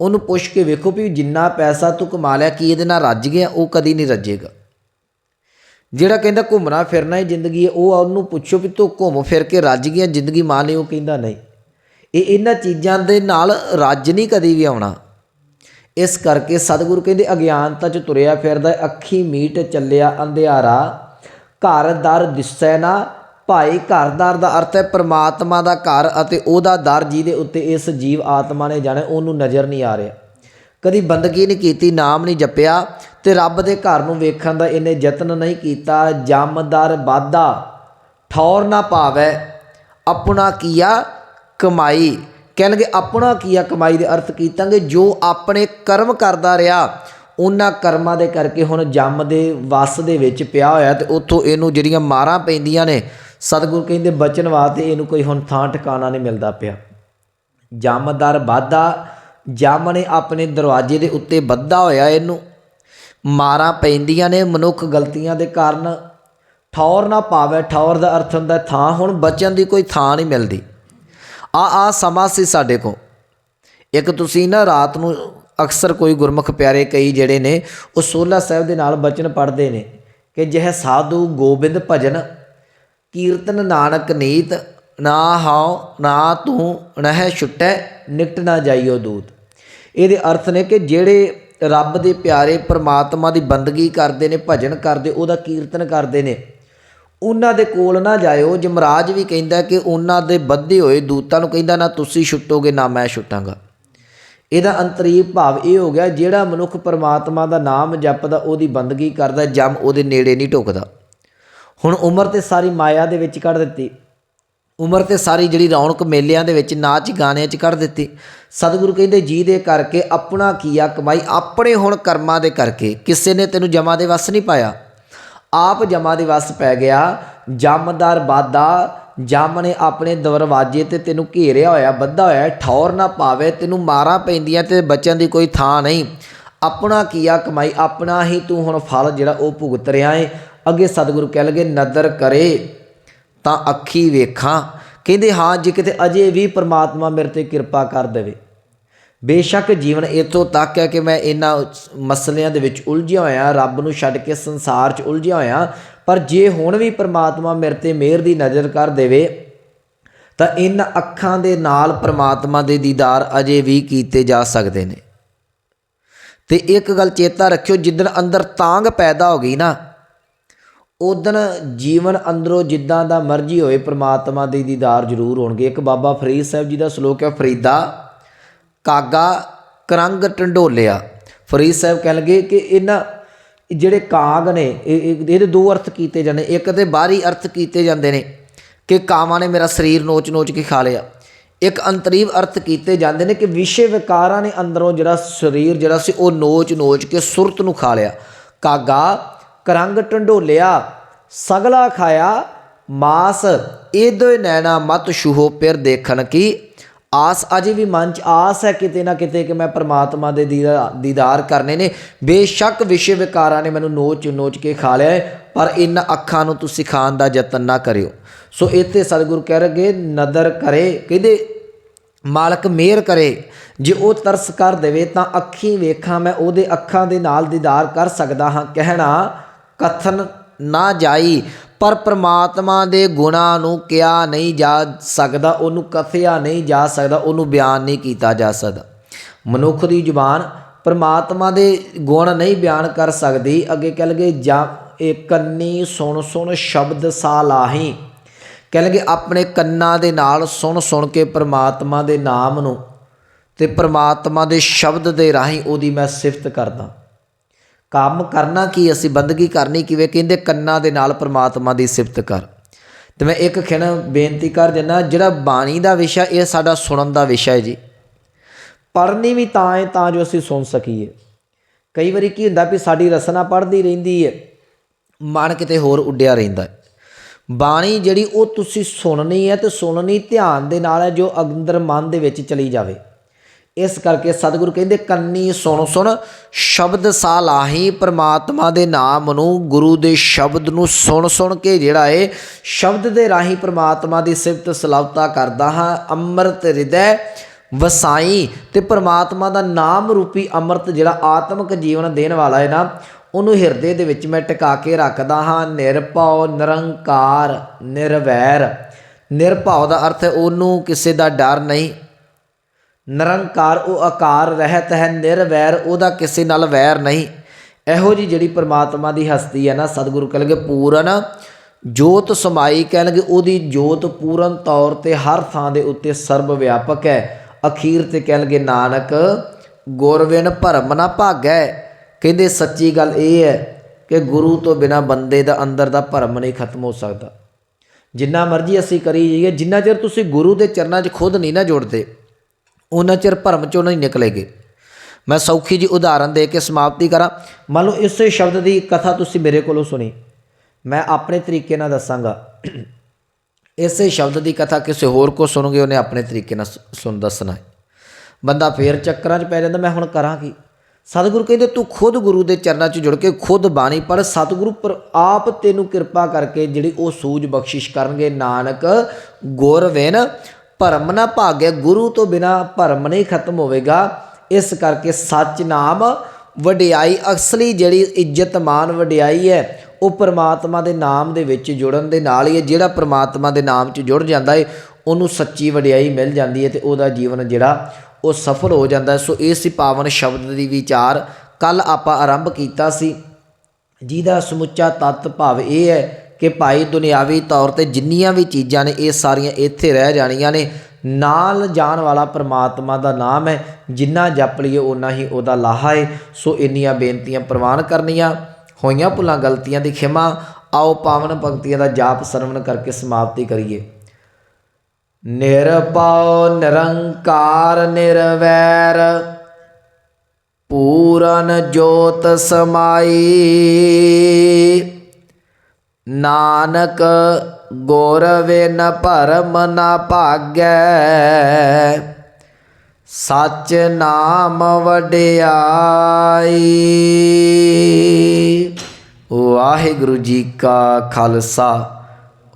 ਉਹਨੂੰ ਪੁੱਛ ਕੇ ਵੇਖੋ ਵੀ ਜਿੰਨਾ ਪੈਸਾ ਤੂੰ ਕਮਾ ਲਿਆ, ਕੀ ਇਹਦੇ ਨਾਲ ਰੱਜ ਗਿਆ, ਉਹ ਕਦੀ ਨਹੀਂ ਰੱਜੇਗਾ। ਜਿਹੜਾ ਕਹਿੰਦਾ ਘੁੰਮਣਾ ਫਿਰਨਾ ਹੀ ਜ਼ਿੰਦਗੀ ਹੈ, ਉਹ ਉਹਨੂੰ ਪੁੱਛੋ ਵੀ ਤੂੰ ਘੁੰਮ ਫਿਰ ਕੇ ਰੱਜ ਗਿਆ, ਜ਼ਿੰਦਗੀ ਮਾਂ ਲਈ ਉਹ ਕਹਿੰਦਾ ਨਹੀਂ। ਇਹ ਇਹਨਾਂ ਚੀਜ਼ਾਂ ਦੇ ਨਾਲ ਰੱਜ ਨਹੀਂ ਕਦੀ ਵੀ ਆਉਣਾ। ਇਸ ਕਰਕੇ ਸਤਿਗੁਰੂ ਕਹਿੰਦੇ, ਅਗਿਆਨਤਾ ਚ ਤੁਰਿਆ ਫਿਰਦਾ, ਅੱਖੀ ਮੀਟ ਚੱਲਿਆ, ਅੰਧਿਆਰਾ ਘਰ ਦਰ ਦਿਸੈ ਨਾ। ਭਾਈ ਘਰ ਦਰ ਦਾ ਅਰਥ ਹੈ ਪ੍ਰਮਾਤਮਾ ਦਾ ਘਰ ਅਤੇ ਉਹਦਾ ਦਰ ਜਿਹਦੇ ਉੱਤੇ ਇਸ ਜੀਵ ਆਤਮਾ ਨੇ ਜਾਣਾ, ਉਹਨੂੰ ਨਜ਼ਰ ਨਹੀਂ ਆ ਰਿਹਾ। ਕਦੀ ਬੰਦਗੀ ਨਹੀਂ ਕੀਤੀ, ਨਾਮ ਨਹੀਂ ਜਪਿਆ ਤੇ ਰੱਬ ਦੇ ਘਰ ਨੂੰ ਵੇਖਣ ਦਾ ਇਹਨੇ ਯਤਨ ਨਹੀਂ ਕੀਤਾ। ਜਮਦਰ ਬਾਦਾ ਠੌਰ ਨਾ ਪਾਵੈ, ਆਪਣਾ ਕੀਆ ਕਮਾਈ। ਕਹਿਣਗੇ, ਆਪਣਾ ਕੀਆ ਕਮਾਈ ਦੇ ਅਰਥ ਕੀਤਾਂਗੇ, ਜੋ ਆਪਣੇ ਕਰਮ ਕਰਦਾ ਰਿਹਾ ਉਹਨਾਂ ਕਰਮਾਂ ਦੇ ਕਰਕੇ ਹੁਣ ਜੰਮ ਦੇ ਵਸ ਦੇ ਵਿੱਚ ਪਿਆ ਹੋਇਆ ਤੇ ਉੱਥੋਂ ਇਹਨੂੰ ਜਿਹੜੀਆਂ ਮਾਰਾਂ ਪੈਂਦੀਆਂ ਨੇ, ਸਤਿਗੁਰ ਕਹਿੰਦੇ ਬਚਨ ਵਾਸਤੇ ਇਹਨੂੰ ਕੋਈ ਹੁਣ ਥਾਂ ਟਿਕਾਣਾ ਨਹੀਂ ਮਿਲਦਾ ਪਿਆ। ਜਮਦਰ ਬਾਦਾ ਜਮ ਨੇ ਆਪਣੇ ਦਰਵਾਜ਼ੇ ਦੇ ਉੱਤੇ ਬੱਧਾ ਹੋਇਆ ਇਹਨੂੰ। ਮਾਰਾਂ ਪੈਂਦੀਆਂ ਨੇ ਮਨੁੱਖ ਗਲਤੀਆਂ ਦੇ ਕਾਰਨ। ਠੌਰ ਨਾ ਪਾਵੇ, ਠੌਰ ਦਾ ਅਰਥ ਹੁੰਦਾ ਥਾਂ, ਹੁਣ ਬਚਣ ਦੀ ਕੋਈ ਥਾਂ ਨਹੀਂ ਮਿਲਦੀ। ਆ ਆ ਸਮਾਂ ਸੀ ਸਾਡੇ ਕੋ ਇੱਕ ਤੁਸੀਂ ਨਾ ਰਾਤ ਨੂੰ ਅਕਸਰ ਕੋਈ ਗੁਰਮੁਖ ਪਿਆਰੇ ਕਈ ਜਿਹੜੇ ਨੇ, ਉਹ ਸੋਲਾ ਸਾਹਿਬ ਦੇ ਨਾਲ ਬਚਨ ਪੜ੍ਹਦੇ ਨੇ ਕਿ ਜਿਹ ਸਾਧੂ ਗੋਬਿੰਦ ਭਜਨ, ਕੀਰਤਨ ਨਾਨਕ ਨੀਤ, ਨਾ ਹਾਉ, ਨਾ ਤੂੰ ਨਹਿ ਛੁਟੈ ਨਿਕਟ ਨਾ ਜਾਈਓ ਦੂਤ। ਇਹਦੇ ਅਰਥ ਨੇ ਕਿ ਜਿਹੜੇ ਰੱਬ ਦੇ ਪਿਆਰੇ ਪ੍ਰਮਾਤਮਾ ਦੀ ਬੰਦਗੀ ਕਰਦੇ ਨੇ, ਭਜਨ ਕਰਦੇ, ਉਹਦਾ ਕੀਰਤਨ ਕਰਦੇ ਨੇ, ਉਹਨਾਂ ਦੇ ਕੋਲ ਨਾ ਜਾਇਓ। ਜਮਰਾਜ ਵੀ ਕਹਿੰਦਾ ਕਿ ਉਹਨਾਂ ਦੇ ਬੱਧੇ ਹੋਏ ਦੂਤਾਂ ਨੂੰ ਕਹਿੰਦਾ, ਨਾ ਤੁਸੀਂ ਛੁੱਟੋਗੇ, ਨਾ ਮੈਂ ਛੁੱਟਾਂਗਾ। ਇਹਦਾ ਅੰਤਰੀਵ ਭਾਵ ਇਹ ਹੋ ਗਿਆ ਜਿਹੜਾ ਮਨੁੱਖ ਪਰਮਾਤਮਾ ਦਾ ਨਾਮ ਜਪਦਾ, ਉਹਦੀ ਬੰਦਗੀ ਕਰਦਾ, ਜਮ ਉਹਦੇ ਨੇੜੇ ਨਹੀਂ ਢੁਕਦਾ ਹੁਣ ਉਮਰ ਤੇ ਸਾਰੀ ਮਾਇਆ ਦੇ ਵਿੱਚ ਕੱਢ ਦਿੱਤੀ। ਉਮਰ ਤੇ ਸਾਰੀ ਜਿਹੜੀ ਰੌਣਕ ਮੇਲਿਆਂ ਦੇ ਵਿੱਚ ਨਾਚ ਗਾਣਿਆਂ 'ਚ ਕੱਢ ਦਿੱਤੀ। ਸਤਿਗੁਰੂ ਕਹਿੰਦੇ, ਜੀ ਦੇ ਕਰਕੇ ਆਪਣਾ ਕੀਆ ਕਮਾਈ, ਆਪਣੇ ਹੁਣ ਕਰਮਾਂ ਦੇ ਕਰਕੇ। ਕਿਸੇ ਨੇ ਤੈਨੂੰ ਜਮਾ ਦੇ ਵਸ ਨਹੀਂ ਪਾਇਆ। ਆਪ ਜਮਾ ਦੇ ਵਸ ਪੈ ਗਿਆ। ਜਮਦਾਰ, ਬਾਦਾ ਜਮ ਨੇ ਆਪਣੇ ਦਰਵਾਜ਼ੇ ਤੇ ਤੈਨੂੰ ਘੇਰਿਆ ਹੋਇਆ ਬੱਧਾ ਹੋਇਆ ਹੈ, ਠੌਰ ਨਾ ਪਾਵੇ ਤੈਨੂੰ ਮਾਰਾਂ ਪੈਂਦੀਆਂ ਤੇ ਬੱਚਿਆਂ ਦੀ ਕੋਈ ਥਾਂ ਨਹੀਂ। ਆਪਣਾ ਕੀਆ ਕਮਾਈ ਆਪਣਾ ਹੀ ਤੂੰ ਹੁਣ ਫਲ ਜਿਹੜਾ ਉਹ ਭੁਗਤ ਰਿਹਾ ਏ। ਅੱਗੇ ਸਤਿਗੁਰੂ ਕਹਿ ਲਗੇ ਨਦਰ ਕਰੇ ਤਾਂ ਅੱਖੀ ਵੇਖਾਂ। ਕਹਿੰਦੇ ਹਾਂ ਜੇ ਕਿਤੇ ਅਜੇ ਵੀ ਪ੍ਰਮਾਤਮਾ ਮੇਰੇ ਤੇ ਕਿਰਪਾ ਕਰ ਦੇਵੇ। ਬੇਸ਼ੱਕ ਜੀਵਨ ਇਤੋਂ ਤੱਕ ਹੈ ਕਿ ਮੈਂ ਇਹਨਾਂ ਮਸਲਿਆਂ ਦੇ ਵਿੱਚ ਉਲਝਿਆ ਹੋਇਆ ਰੱਬ ਨੂੰ ਛੱਡ ਕੇ ਸੰਸਾਰ 'ਚ ਉਲਝਿਆ ਹੋਇਆ। ਪਰ ਜੇ ਹੁਣ ਵੀ ਪ੍ਰਮਾਤਮਾ ਮੇਰੇ ਤੇ ਮਿਹਰ ਦੀ ਨਜ਼ਰ ਕਰ ਦੇਵੇ, ਤਾਂ ਇਨ ਅੱਖਾਂ ਦੇ ਨਾਲ ਪ੍ਰਮਾਤਮਾ ਦੇ ਦੀਦਾਰ ਅਜੇ ਵੀ ਕੀਤੇ ਜਾ ਸਕਦੇ ਨੇ। ਤੇ ਇੱਕ ਗੱਲ ਚੇਤਾ ਰੱਖਿਓ, ਜਿੱਦਣ ਅੰਦਰ ਤਾਂਗ ਪੈਦਾ ਹੋ ਗਈ ਨਾ ਉਦਨ ਜੀਵਨ ਅੰਦਰੋਂ ਜਿੱਦਾਂ ਦਾ ਮਰਜ਼ੀ ਹੋਏ ਪ੍ਰਮਾਤਮਾ ਦੇ ਦੀਦਾਰ ਜ਼ਰੂਰ ਹੋਣਗੇ। ਇੱਕ ਬਾਬਾ ਫਰੀਦ ਸਾਹਿਬ ਜੀ ਦਾ ਸ਼ਲੋਕ ਹੈ, ਫਰੀਦਾ ਕਾਗਾ ਕਰੰਗ ਟੰਡੋਲਿਆ। ਫਰੀਦ ਸਾਹਿਬ ਕਹਿਣਗੇ ਕਿ ਇਹਨਾਂ ਜਿਹੜੇ ਕਾਗ ਨੇ, ਇਹ- ਇਹਦੇ ਦੋ ਅਰਥ ਕੀਤੇ ਜਾਂਦੇ ਇੱਕ ਤੇ ਬਾਹਰੀ ਅਰਥ ਕੀਤੇ ਜਾਂਦੇ ਨੇ ਕਿ ਕਾਵਾਂ ਨੇ ਮੇਰਾ ਸਰੀਰ ਨੋਚ-ਨੋਚ ਕੇ ਖਾ ਲਿਆ। ਇੱਕ ਅੰਤਰੀਵ ਅਰਥ ਕੀਤੇ ਜਾਂਦੇ ਨੇ ਕਿ ਵਿਸ਼ੇ ਵਿਕਾਰਾਂ ਨੇ ਅੰਦਰੋਂ ਜਿਹੜਾ ਸਰੀਰ ਜਿਹੜਾ ਸੀ, ਉਹ ਨੋਚ-ਨੋਚ ਕੇ ਸੁਰਤ ਨੂੰ ਖਾ ਲਿਆ। ਕਾਗਾ, ਕਰੰਗ ਢੰਡੋਲਿਆ, ਸਗਲਾ ਖਾਇਆ, ਮਾਸ ਇਹਦੇ ਨੈਣਾ ਮਤ ਛੂਹੋ ਪਿਰ ਦੇਖਣ ਕੀ ਆਸ ਅਜੇ ਵੀ ਮਨ ਚ ਆਸ ਹੈ ਕਿਤੇ ਨਾ ਕਿਤੇ ਕਿ ਮੈਂ ਪ੍ਰਮਾਤਮਾ ਦੇ ਦੀਦਾ- ਦੀਦਾਰ ਕਰਨੇ ਨੇ। ਬੇਸ਼ੱਕ ਵਿਸ਼ੇ ਵਿਕਾਰਾਂ ਨੇ ਮੈਨੂੰ ਨੋਚ ਨੋਚ ਕੇ ਖਾ ਲਿਆ ਹੈ, ਪਰ ਇਹਨਾਂ ਅੱਖਾਂ ਨੂੰ ਤੁਸੀਂ ਖਾਣ ਦਾ ਯਤਨ ਨਾ ਕਰਿਓ। ਸੋ ਇੱਥੇ ਸਤਿਗੁਰੂ ਕਹਿ ਰਹੇ ਨਦਰ ਕਰੇ, ਕਹਿੰਦੇ, ਮਾਲਕ ਮਿਹਰ ਕਰੇ। ਜੇ ਉਹ ਤਰਸ ਕਰ ਦੇਵੇ ਤਾਂ ਅੱਖੀਂ ਵੇਖਾਂ ਮੈਂ, ਉਹਦੇ ਅੱਖਾਂ ਦੇ ਨਾਲ ਦੀਦਾਰ ਕਰ ਸਕਦਾ ਹਾਂ। ਕਹਿਣਾ, ਕਥਨ ਨਾ ਜਾਈ। ਪਰ ਪ੍ਰਮਾਤਮਾ ਦੇ ਗੁਣਾਂ ਨੂੰ ਕਿਹਾ ਨਹੀਂ ਜਾ ਸਕਦਾ, ਉਹਨੂੰ ਕਥਿਆ ਨਹੀਂ ਜਾ ਸਕਦਾ, ਉਹਨੂੰ ਬਿਆਨ ਨਹੀਂ ਕੀਤਾ ਜਾ ਸਕਦਾ। ਮਨੁੱਖ ਦੀ ਜ਼ੁਬਾਨ ਪ੍ਰਮਾਤਮਾ ਦੇ ਗੁਣ ਨਹੀਂ ਬਿਆਨ ਕਰ ਸਕਦੀ। ਅੱਗੇ ਕਹਿ ਲਗੇ ਜਾਂ ਇਹ ਕੰਨੀ ਸੁਣ ਸੁਣ ਸ਼ਬਦ ਸਾ ਲਾਹੀ। ਕਹਿ ਲਗੇ ਆਪਣੇ ਕੰਨਾਂ ਦੇ ਨਾਲ ਸੁਣ ਸੁਣ ਕੇ ਪ੍ਰਮਾਤਮਾ ਦੇ ਨਾਮ ਨੂੰ ਤੇ ਪ੍ਰਮਾਤਮਾ ਦੇ ਸ਼ਬਦ ਦੇ ਰਾਹੀਂ ਉਹਦੀ ਮੈਂ ਸਿਫਤ ਕਰਦਾ। ਕੰਮ ਕਰਨਾ ਕੀ, ਅਸੀਂ ਬੰਦਗੀ ਕਰਨੀ ਕਿਵੇਂ? ਕਹਿੰਦੇ ਕੰਨਾਂ ਦੇ ਨਾਲ ਪ੍ਰਮਾਤਮਾ ਦੀ ਸਿਫਤ ਕਰ। ਤੇ ਮੈਂ ਇੱਕ ਖਿਣ ਬੇਨਤੀ ਕਰ ਦਿੰਦਾ, ਜਿਹੜਾ ਬਾਣੀ ਦਾ ਵਿਸ਼ਾ, ਇਹ ਸਾਡਾ ਸੁਣਨ ਦਾ ਵਿਸ਼ਾ ਹੈ ਜੀ। ਪੜ੍ਹਨੀ ਵੀ ਤਾਂ ਹੈ, ਤਾਂ ਜੋ ਅਸੀਂ ਸੁਣ ਸਕੀਏ। ਕਈ ਵਾਰੀ ਕੀ ਹੁੰਦਾ ਵੀ ਸਾਡੀ ਰਸਨਾ ਪੜ੍ਹਦੀ ਰਹਿੰਦੀ ਹੈ, ਮਨ ਕਿਤੇ ਹੋਰ ਉੱਡਿਆ ਰਹਿੰਦਾ ਹੈ। ਬਾਣੀ ਜਿਹੜੀ ਉਹ ਤੁਸੀਂ ਸੁਣਨੀ ਹੈ ਤੇ ਸੁਣਨੀ ਧਿਆਨ ਦੇ ਨਾਲ ਹੈ, ਜੋ ਅੰਦਰ ਮਨ ਦੇ ਵਿੱਚ ਚਲੀ ਜਾਵੇ। ਇਸ ਕਰਕੇ ਸਤਿਗੁਰੂ ਕਹਿੰਦੇ, ਕੰਨੀ ਸੁਣ ਸੁਣ, ਸ਼ਬਦ ਸਾ ਲਾਹੀ ਪ੍ਰਮਾਤਮਾ ਦੇ ਨਾਮ ਨੂੰ, ਗੁਰੂ ਦੇ ਸ਼ਬਦ ਨੂੰ ਸੁਣ ਸੁਣ ਕੇ ਜਿਹੜਾ ਏ, ਸ਼ਬਦ ਦੇ ਰਾਹੀਂ ਪ੍ਰਮਾਤਮਾ ਦੀ ਸਿਫਤ ਸਲਾਵਤਾ ਕਰਦਾ ਹਾਂ, ਅੰਮ੍ਰਿਤ ਹਿਰਦੈ ਵਸਾਈ ਤੇ ਪ੍ਰਮਾਤਮਾ ਦਾ ਨਾਮ ਰੂਪੀ ਅੰਮ੍ਰਿਤ ਜਿਹੜਾ ਆਤਮਿਕ ਜੀਵਨ ਦੇਣ ਵਾਲਾ ਹੈ ਨਾ, ਉਹਨੂੰ ਹਿਰਦੇ ਦੇ ਵਿੱਚ ਮੈਂ ਟਿਕਾ ਕੇ ਰੱਖਦਾ ਹਾਂ, ਨਿਰਭਉ, ਨਿਰੰਕਾਰ, ਨਿਰਵੈਰ। ਨਿਰਭਉ ਦਾ ਅਰਥ ਹੈ ਉਹਨੂੰ ਕਿਸੇ ਦਾ ਡਰ ਨਹੀਂ ਨਿਰੰਕਾਰ ਉਹ ਆਕਾਰ ਰਹਿਤ ਹੈ, ਨਿਰਵੈਰ ਉਹਦਾ ਕਿਸੇ ਨਾਲ ਵੈਰ ਨਹੀਂ। ਇਹੋ ਜੀ ਜਿਹੜੀ ਪ੍ਰਮਾਤਮਾ ਦੀ ਹਸਤੀ ਹੈ ਨਾ, ਸਤਿਗੁਰੂ ਕਹਿਣਗੇ ਪੂਰਨ ਜੋਤ ਸਮਾਈ ਕਹਿਣਗੇ, ਉਹਦੀ ਜੋਤ ਪੂਰਨ ਤੌਰ ਤੇ ਹਰ ਥਾਂ ਦੇ ਉੱਤੇ ਸਰਬ ਵਿਆਪਕ ਹੈ। ਅਖੀਰ ਤੇ ਕਹਿਣਗੇ, ਨਾਨਕ, ਗੁਰਵਿਨ ਭਰਮ ਨਾ ਭਾਗੈ। ਕਹਿੰਦੇ ਸੱਚੀ ਗੱਲ ਇਹ ਹੈ ਕਿ ਗੁਰੂ ਤੋਂ ਬਿਨਾ ਬੰਦੇ ਦਾ ਅੰਦਰ ਦਾ ਭਰਮ ਨਹੀਂ ਖਤਮ ਹੋ ਸਕਦਾ। ਜਿੰਨਾ ਮਰਜ਼ੀ ਅਸੀਂ ਕਰੀ ਜਾਈਏ ਜਿੰਨਾ ਚਿਰ ਤੁਸੀਂ ਗੁਰੂ ਦੇ ਚਰਨਾਂ 'ਚ ਖੁਦ ਨਹੀਂ ਨਾ ਜੁੜਦੇ। ਉਹਨਾਂ ਚਿਰ ਭਰਮ ਚੋਂ ਨਹੀਂ ਨਿਕਲੇਗੇ। ਮੈਂ ਸੌਖੀ ਜੀ ਉਦਾਹਰਨ ਦੇ ਕੇ ਸਮਾਪਤੀ ਕਰਾਂ। ਮੰਨ ਲਓ ਇਸੇ ਸ਼ਬਦ ਦੀ ਕਥਾ ਤੁਸੀਂ ਮੇਰੇ ਕੋਲੋਂ ਸੁਣੀ। ਮੈਂ ਆਪਣੇ ਤਰੀਕੇ ਨਾਲ ਦੱਸਾਂਗਾ। ਇਸੇ ਸ਼ਬਦ ਦੀ ਕਥਾ ਕਿਸੇ ਹੋਰ ਕੋ ਸੁਣੋਗੇ ਉਹਨੇ ਆਪਣੇ ਤਰੀਕੇ ਨਾਲ ਸੁ- ਸੁਣ ਦੱਸਣਾ ਬੰਦਾ ਫੇਰ ਚੱਕਰਾਂ 'ਚ ਪੈ ਜਾਂਦਾ, ਮੈਂ ਹੁਣ ਕਰਾਂ ਕੀ? ਸਤਿਗੁਰੂ ਕਹਿੰਦੇ, ਤੂੰ ਖੁਦ ਗੁਰੂ ਦੇ ਚਰਨਾਂ 'ਚ ਜੁੜ ਕੇ ਖੁਦ ਬਾਣੀ ਪੜ੍ਹ। ਸਤਿਗੁਰੂ ਪਰ ਆਪ ਤੈਨੂੰ ਕਿਰਪਾ ਕਰਕੇ ਜਿਹੜੀ ਉਹ ਸੂਝ ਬਖਸ਼ਿਸ਼ ਕਰਨਗੇ, ਨਾਨਕ ਗੁਰ ਭਰਮ ਨਾ ਭਾਗਿਆ, ਗੁਰੂ ਤੋਂ ਬਿਨਾ ਭਰਮ ਨਹੀਂ ਖਤਮ ਹੋਵੇਗਾ। ਇਸ ਕਰਕੇ ਸੱਚ ਨਾਮ ਵਡਿਆਈ, ਅਸਲੀ ਜਿਹੜੀ ਇੱਜ਼ਤ ਮਾਨ ਵਡਿਆਈ ਹੈ, ਉਹ ਪ੍ਰਮਾਤਮਾ ਦੇ ਨਾਮ ਦੇ ਵਿੱਚ ਜੁੜਨ ਦੇ ਨਾਲ ਹੀ ਹੈ। ਜਿਹੜਾ ਪ੍ਰਮਾਤਮਾ ਦੇ ਨਾਮ 'ਚ ਜੁੜ ਜਾਂਦਾ ਹੈ ਉਹਨੂੰ ਸੱਚੀ ਵਡਿਆਈ ਮਿਲ ਜਾਂਦੀ ਹੈ ਤੇ ਉਹਦਾ ਜੀਵਨ ਜਿਹੜਾ, ਉਹ ਸਫਲ ਹੋ ਜਾਂਦਾ ਸੋ ਇਹ ਸੀ ਪਾਵਨ ਸ਼ਬਦ ਦੀ ਵਿਚਾਰ। ਕੱਲ ਆਪਾਂ ਆਰੰਭ ਕੀਤਾ ਸੀ, ਜਿਹਦਾ ਸਮੁੱਚਾ ਤੱਤ ਭਾਵ ਇਹ ਹੈ ਕਿ ਭਾਈ ਦੁਨਿਆਵੀ ਤੌਰ ਤੇ ਜਿੰਨੀਆਂ ਵੀ ਚੀਜ਼ਾਂ ਨੇ, ਇਹ ਸਾਰੀਆਂ ਇੱਥੇ ਰਹਿ ਜਾਣੀਆਂ ਨੇ। ਨਾਲ ਜਾਣ ਵਾਲਾ ਪਰਮਾਤਮਾ ਦਾ ਨਾਮ ਹੈ, ਜਿੰਨਾ ਜਪ ਲਈਏ ਓਨਾ ਹੀ ਉਹਦਾ ਲਾਹਾ ਹੈ ਸੋ ਇੰਨੀਆਂ ਬੇਨਤੀਆਂ ਪ੍ਰਵਾਨ ਕਰਨੀਆਂ। ਹੋਈਆਂ ਭੁੱਲਾਂ ਗਲਤੀਆਂ ਦੀ ਖਿਮਾ, ਆਓ ਪਾਵਨ ਭਗਤੀਆਂ ਦਾ ਜਾਪ ਸਰਵਣ ਕਰਕੇ ਸਮਾਪਤੀ ਕਰੀਏ। ਨਿਰਪਉ ਨਿਰੰਕਾਰ ਨਿਰਵੈਰ, ਪੂਰਨ ਜੋਤ ਸਮਾਈ। ਨਾਨਕ ਗੁਰ ਵਿਨ ਭਰਮ ਨਾ ਭਾਗੈ। ਸਚ ਨਾਮ ਵਡਿਆਈ। ਵਾਹਿਗੁਰੂ ਜੀ ਕਾ ਖਾਲਸਾ,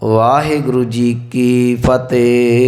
ਵਾਹਿਗੁਰੂ ਜੀ ਕੀ ਫਤਿਹ।